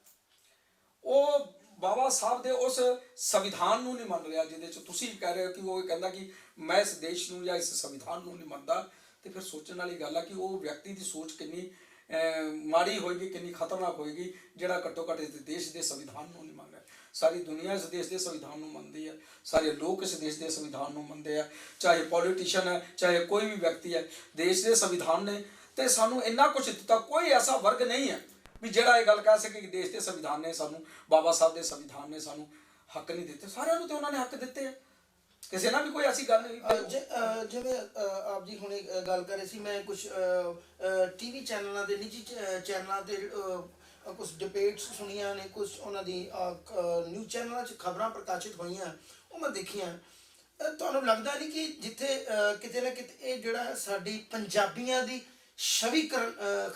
ਉਹ ਬਾਬਾ ਸਾਹਿਬ ਦੇ ਉਸ ਸੰਵਿਧਾਨ ਨੂੰ ਨਹੀਂ ਮੰਨ ਰਿਹਾ, ਜਿਹਦੇ ਚ ਤੁਸੀਂ ਕਹਿ ਰਹੇ ਹੋ ਕਿ ਉਹ ਇਹ ਕਹਿੰਦਾ ਕਿ ਮੈਂ ਇਸ ਦੇਸ਼ ਨੂੰ ਜਾਂ ਇਸ ਸੰਵਿਧਾਨ ਨੂੰ ਨਹੀਂ ਮੰਨਦਾ। ਤੇ ਫਿਰ ਸੋਚਣ ਵਾਲੀ ਗੱਲ ਆ ਕਿ ਉਹ ਵਿਅਕਤੀ ਦੀ ਸੋਚ ਕਿੰਨੀ ਮਾੜੀ ਹੋਏਗੀ, ਕਿੰਨੀ ਖਤਰਨਾਕ ਹੋਏਗੀ, ਜਿਹੜਾ ਘੱਟੋ ਘੱਟ ਇਸ ਦੇਸ਼ ਦੇ ਸੰਵਿਧਾਨ ਨੂੰ ਨਹੀਂ ਮੰਨ ਸਾਰੀ ਦੁਨੀਆ ਇਸ ਦੇਸ਼ ਦੇ ਸੰਵਿਧਾਨ ਨੂੰ ਮੰਨਦੀ ਹੈ ਸਾਰੇ ਲੋਕ ਇਸ ਦੇਸ਼ ਦੇ ਸੰਵਿਧਾਨ ਨੂੰ ਮੰਨਦੇ ਆ। ਚਾਹੇ ਪੋਲੀਟੀਸ਼ੀਅਨ ਹੈ ਚਾਹੇ ਕੋਈ ਵੀ ਵਿਅਕਤੀ ਹੈ ਦੇਸ਼ ਦੇ ਸੰਵਿਧਾਨ ਨੇ। ਤੇ ਸਾਨੂੰ ਇੰਨਾ ਕੁਝ ਦਿੱਤਾ, ਕੋਈ ਐਸਾ ਵਰਗ ਨਹੀਂ ਹੈ ਵੀ ਜਿਹੜਾ ਇਹ ਗੱਲ ਕਹਿ ਸਕੇ ਕਿ ਦੇਸ਼ ਦੇ ਸੰਵਿਧਾਨ ਨੇ ਸਾਨੂੰ, ਬਾਬਾ ਸਾਹਿਬ ਦੇ ਸੰਵਿਧਾਨ ਨੇ ਸਾਨੂੰ ਹੱਕ ਨਹੀਂ ਦਿੱਤੇ। ਸਾਰਿਆਂ ਨੂੰ ਤੇ ਉਹਨਾਂ ਨੇ ਹੱਕ ਦਿੱਤੇ ਆ। ਕਿਸੇ ਨਾਲ ਵੀ ਕੋਈ ਐਸੀ ਗੱਲ ਨਹੀਂ। ਜਿਵੇਂ ਆਪ ਜੀ ਹੁਣੇ ਗੱਲ ਕਰ ਰਹੇ ਸੀ, ਮੈਂ ਕੁਝ ਟੀਵੀ ਚੈਨਲਾਂ ਦੇ, ਨਿੱਜੀ ਚ- ਚੈਨਲਾਂ ਤੇ ਕੁਝ ਡਿਬੇਟਸ ਸੁਣੀਆਂ ਨੇ ਕੁਝ ਉਹਨਾਂ ਦੀ ਨਿਊਜ਼ ਚੈਨਲਾਂ 'ਚ ਖਬਰਾਂ ਪ੍ਰਕਾਸ਼ਿਤ ਹੋਈਆਂ, ਉਹ ਮੈਂ ਦੇਖੀਆਂ। ਤੁਹਾਨੂੰ ਲੱਗਦਾ ਨਹੀਂ ਕਿ ਜਿੱਥੇ ਕਿਤੇ ਨਾ ਕਿਤੇ ਇਹ ਜਿਹੜਾ ਸਾਡੀ ਪੰਜਾਬੀਆਂ ਦੀ ਛਵੀ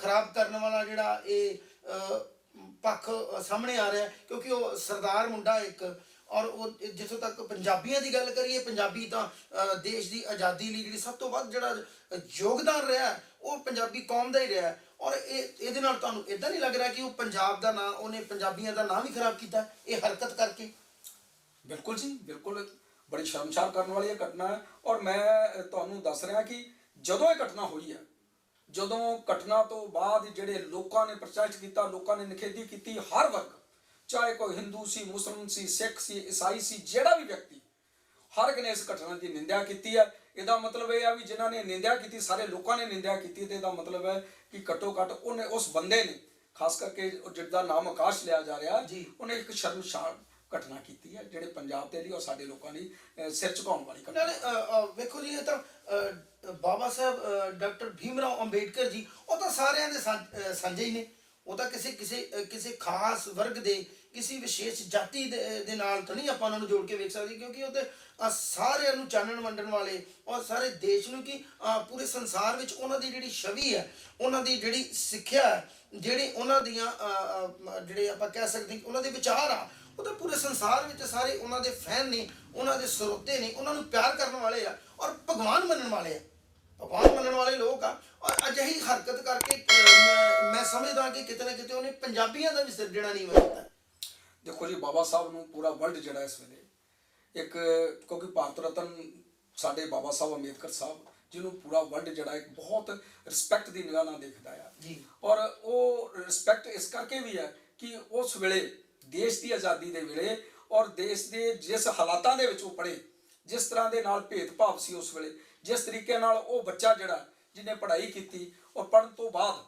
ਖਰਾਬ ਕਰਨ ਵਾਲਾ ਜਿਹੜਾ ਇਹ ਪੱਖ ਸਾਹਮਣੇ ਆ ਰਿਹਾ ਕਿਉਂਕਿ ਉਹ ਸਰਦਾਰ ਮੁੰਡਾ ਇੱਕ, ਔਰ ਉਹ ਜਿੱਥੋਂ ਤੱਕ ਪੰਜਾਬੀਆਂ ਦੀ ਗੱਲ ਕਰੀਏ, ਪੰਜਾਬੀ ਤਾਂ ਦੇਸ਼ ਦੀ ਆਜ਼ਾਦੀ ਲਈ ਜਿਹੜੀ ਸਭ ਤੋਂ ਵੱਧ ਜਿਹੜਾ ਯੋਗਦਾਨ ਰਿਹਾ ਉਹ ਪੰਜਾਬੀ ਕੌਮ ਦਾ ਹੀ ਰਿਹਾ ਔਰ ਇਹ, ਇਹਦੇ ਨਾਲ ਤੁਹਾਨੂੰ ਇਦਾਂ ਨਹੀਂ ਲੱਗ ਰਿਹਾ ਕਿ ਉਹ ਪੰਜਾਬ ਦਾ ਨਾਂ, ਉਹਨੇ ਪੰਜਾਬੀਆਂ ਦਾ ਨਾਂ ਵੀ ਖਰਾਬ ਕੀਤਾ ਇਹ ਹਰਕਤ ਕਰਕੇ? ਬਿਲਕੁਲ ਜੀ, ਬਿਲਕੁਲ। ਬੜੀ ਸ਼ਰਮਸਾਰ ਕਰਨ ਵਾਲੀ ਇਹ ਘਟਨਾ ਹੈ। ਔਰ ਮੈਂ ਤੁਹਾਨੂੰ ਦੱਸ ਰਿਹਾ ਕਿ ਜਦੋਂ ਇਹ ਘਟਨਾ ਹੋਈ ਹੈ ਜਦੋਂ ਘਟਨਾ ਤੋਂ ਬਾਅਦ ਜਿਹੜੇ ਲੋਕਾਂ ਨੇ ਪ੍ਰੋਟੈਸਟ ਕੀਤਾ ਲੋਕਾਂ ਨੇ ਨਿਖੇਧੀ ਕੀਤੀ ਹਰ ਵਰਗ ਚਾਹੇ ਕੋਈ ਹਿੰਦੂ ਸੀ ਮੁਸਲਮਾਨ ਸੀ ਸਿੱਖ ਸੀ ਈਸਾਈ ਸੀ ਜਿਹੜਾ ਵੀ ਵਿਅਕਤੀ ਹਰ ਇੱਕ ਨੇ ਇਸ ਘਟਨਾ ਦੀ ਨਿੰਦਿਆ ਕੀਤੀ ਹੈ ਇਹਦਾ ਮਤਲਬ ਇਹ ਆ ਵੀ ਜਿਨ੍ਹਾਂ ਨੇ ਨਿੰਦਿਆ ਕੀਤੀ ਸਾਰੇ ਲੋਕਾਂ ਨੇ ਨਿੰਦਿਆ ਕੀਤੀ ਤੇ ਇਹਦਾ ਮਤਲਬ ਹੈ ਕਿ ਘੱਟੋ ਘੱਟ ਉਹਨੇ ਉਸ ਬੰਦੇ ਨੇ ਖਾਸ ਕਰਕੇ ਜਿਹਦਾ ਨਾਮ ਆਕਾਸ਼ ਲਿਆ ਜਾ ਰਿਹਾ ਜੀ। ਉਹਨੇ ਇੱਕ ਸ਼ਰਮਸਾਰ ਘਟਨਾ ਕੀਤੀ ਹੈ ਜਿਹੜੇ ਪੰਜਾਬ ਦੇ ਲਈ ਔਰ ਸਾਡੇ ਲੋਕਾਂ ਲਈ ਅਹ, ਸਿਰ ਝੁਕਾਉਣ ਵਾਲੀ ਘਟਨਾ। ਨਾਲੇ ਅ, ਅ, ਵੇਖੋ ਜੀ ਇਹ ਤਾਂ ਅ, ਬਾਬਾ ਸਾਹਿਬ ਅ, ਡਾਕਟਰ ਭੀਮਰਾਓ ਅੰਬੇਡਕਰ ਜੀ ਉਹ ਤਾਂ ਸਾਰਿਆਂ ਦੇ ਸਾਂ- ਅ, ਸਾਂਝੇ ਹੀ ਨੇ। ਉਹ ਤਾਂ ਕਿਸੇ ਕਿਸੇ ਅ, ਕਿਸੇ ਖਾਸ ਵਰਗ ਦੇ ਕਿਸੇ ਵਿਸ਼ੇਸ਼ ਜਾਤੀ ਦੇ ਦੇ ਨਾਲ ਤਾਂ ਨਹੀਂ ਆਪਾਂ ਉਹਨਾਂ ਨੂੰ ਜੋੜ ਕੇ ਵੇਖ ਸਕਦੇ ਕਿਉਂਕਿ ਉਹ ਤੇ ਅ, ਸਾਰਿਆਂ ਨੂੰ ਚਾਨਣ ਵੰਡਣ ਵਾਲੇ ਔਰ ਸਾਰੇ ਦੇਸ਼ ਨੂੰ ਕਿ ਅ, ਪੂਰੇ ਸੰਸਾਰ ਵਿੱਚ ਉਹਨਾਂ ਦੀ ਜਿਹੜੀ ਛਵੀ ਹੈ ਉਹਨਾਂ ਦੀ ਜਿਹੜੀ ਸਿੱਖਿਆ ਹੈ ਜਿਹੜੀ ਉਹਨਾਂ ਦੀਆਂ ਅ, ਅ, ਮ- ਜਿਹੜੇ ਆਪਾਂ ਕਹਿ ਸਕਦੇ ਹਾਂ ਕਿ ਉਹਨਾਂ ਦੇ ਵਿਚਾਰ ਆ ਉਹ ਤਾਂ ਪੂਰੇ ਸੰਸਾਰ ਵਿੱਚ ਸਾਰੇ ਉਹਨਾਂ ਦੇ ਫੈਨ ਨੇ ਉਹਨਾਂ ਦੇ ਸਰੋਤੇ ਨੇ ਉਹਨਾਂ ਨੂੰ ਪਿਆਰ ਕਰਨ ਵਾਲੇ ਆ ਔਰ ਭਗਵਾਨ ਮੰਨਣ ਵਾਲੇ ਆ। ਭਗਵਾਨ ਮੰਨਣ ਵਾਲੇ ਲੋਕ ਆ ਔਰ ਅਜਿਹੀ ਹਰਕਤ ਕਰਕੇ ਮੈਂ- ਸਮਝਦਾ ਕਿ ਕਿਤੇ ਨਾ ਕਿਤੇ ਉਹਨੇ ਪੰਜਾਬੀਆਂ ਦਾ ਵੀ ਸਿਰ ਜਿਹੜਾ ਨਹੀਂ ਵਜਦਾ ਦੇਖੋ ਜੀ ਬਾਬਾ ਸਾਹਿਬ ਨੂੰ ਪੂਰਾ ਵਰਲਡ ਜਿਹੜਾ ਇਸ ਵੇਲੇ ਇੱਕ ਕਿਉਂਕਿ ਭਾਰਤ ਰਤਨ ਸਾਡੇ ਬਾਬਾ ਸਾਹਿਬ ਅੰਬੇਦਕਰ ਸਾਹਿਬ ਜਿਹਨੂੰ ਪੂਰਾ ਵਰਲਡ ਜਿਹੜਾ ਇੱਕ ਬਹੁਤ ਰਿਸਪੈਕਟ ਦੀ ਨਿਗਾਹ ਨਾਲ ਦੇਖਦਾ ਆ। ਜੀ। ਔਰ ਉਹ ਰਿਸਪੈਕਟ ਇਸ ਕਰਕੇ ਵੀ ਹੈ ਕਿ ਉਸ ਵੇਲੇ ਦੇਸ਼ ਦੀ ਆਜ਼ਾਦੀ ਦੇ ਵੇਲੇ ਔਰ ਦੇਸ਼ ਦੇ ਜਿਸ ਹਾਲਾਤਾਂ ਦੇ ਵਿੱਚ ਉਹ ਪੜੇ ਜਿਸ ਤਰ੍ਹਾਂ ਦੇ ਨਾਲ ਭੇਦਭਾਵ ਸੀ ਉਸ ਵੇਲੇ, ਜਿਸ ਤਰੀਕੇ ਨਾਲ ਉਹ ਬੱਚਾ ਜਿਹੜਾ ਜਿਹਨੇ ਪੜ੍ਹਾਈ ਕੀਤੀ ਔਰ ਪੜ੍ਹਨ ਤੋਂ ਬਾਅਦ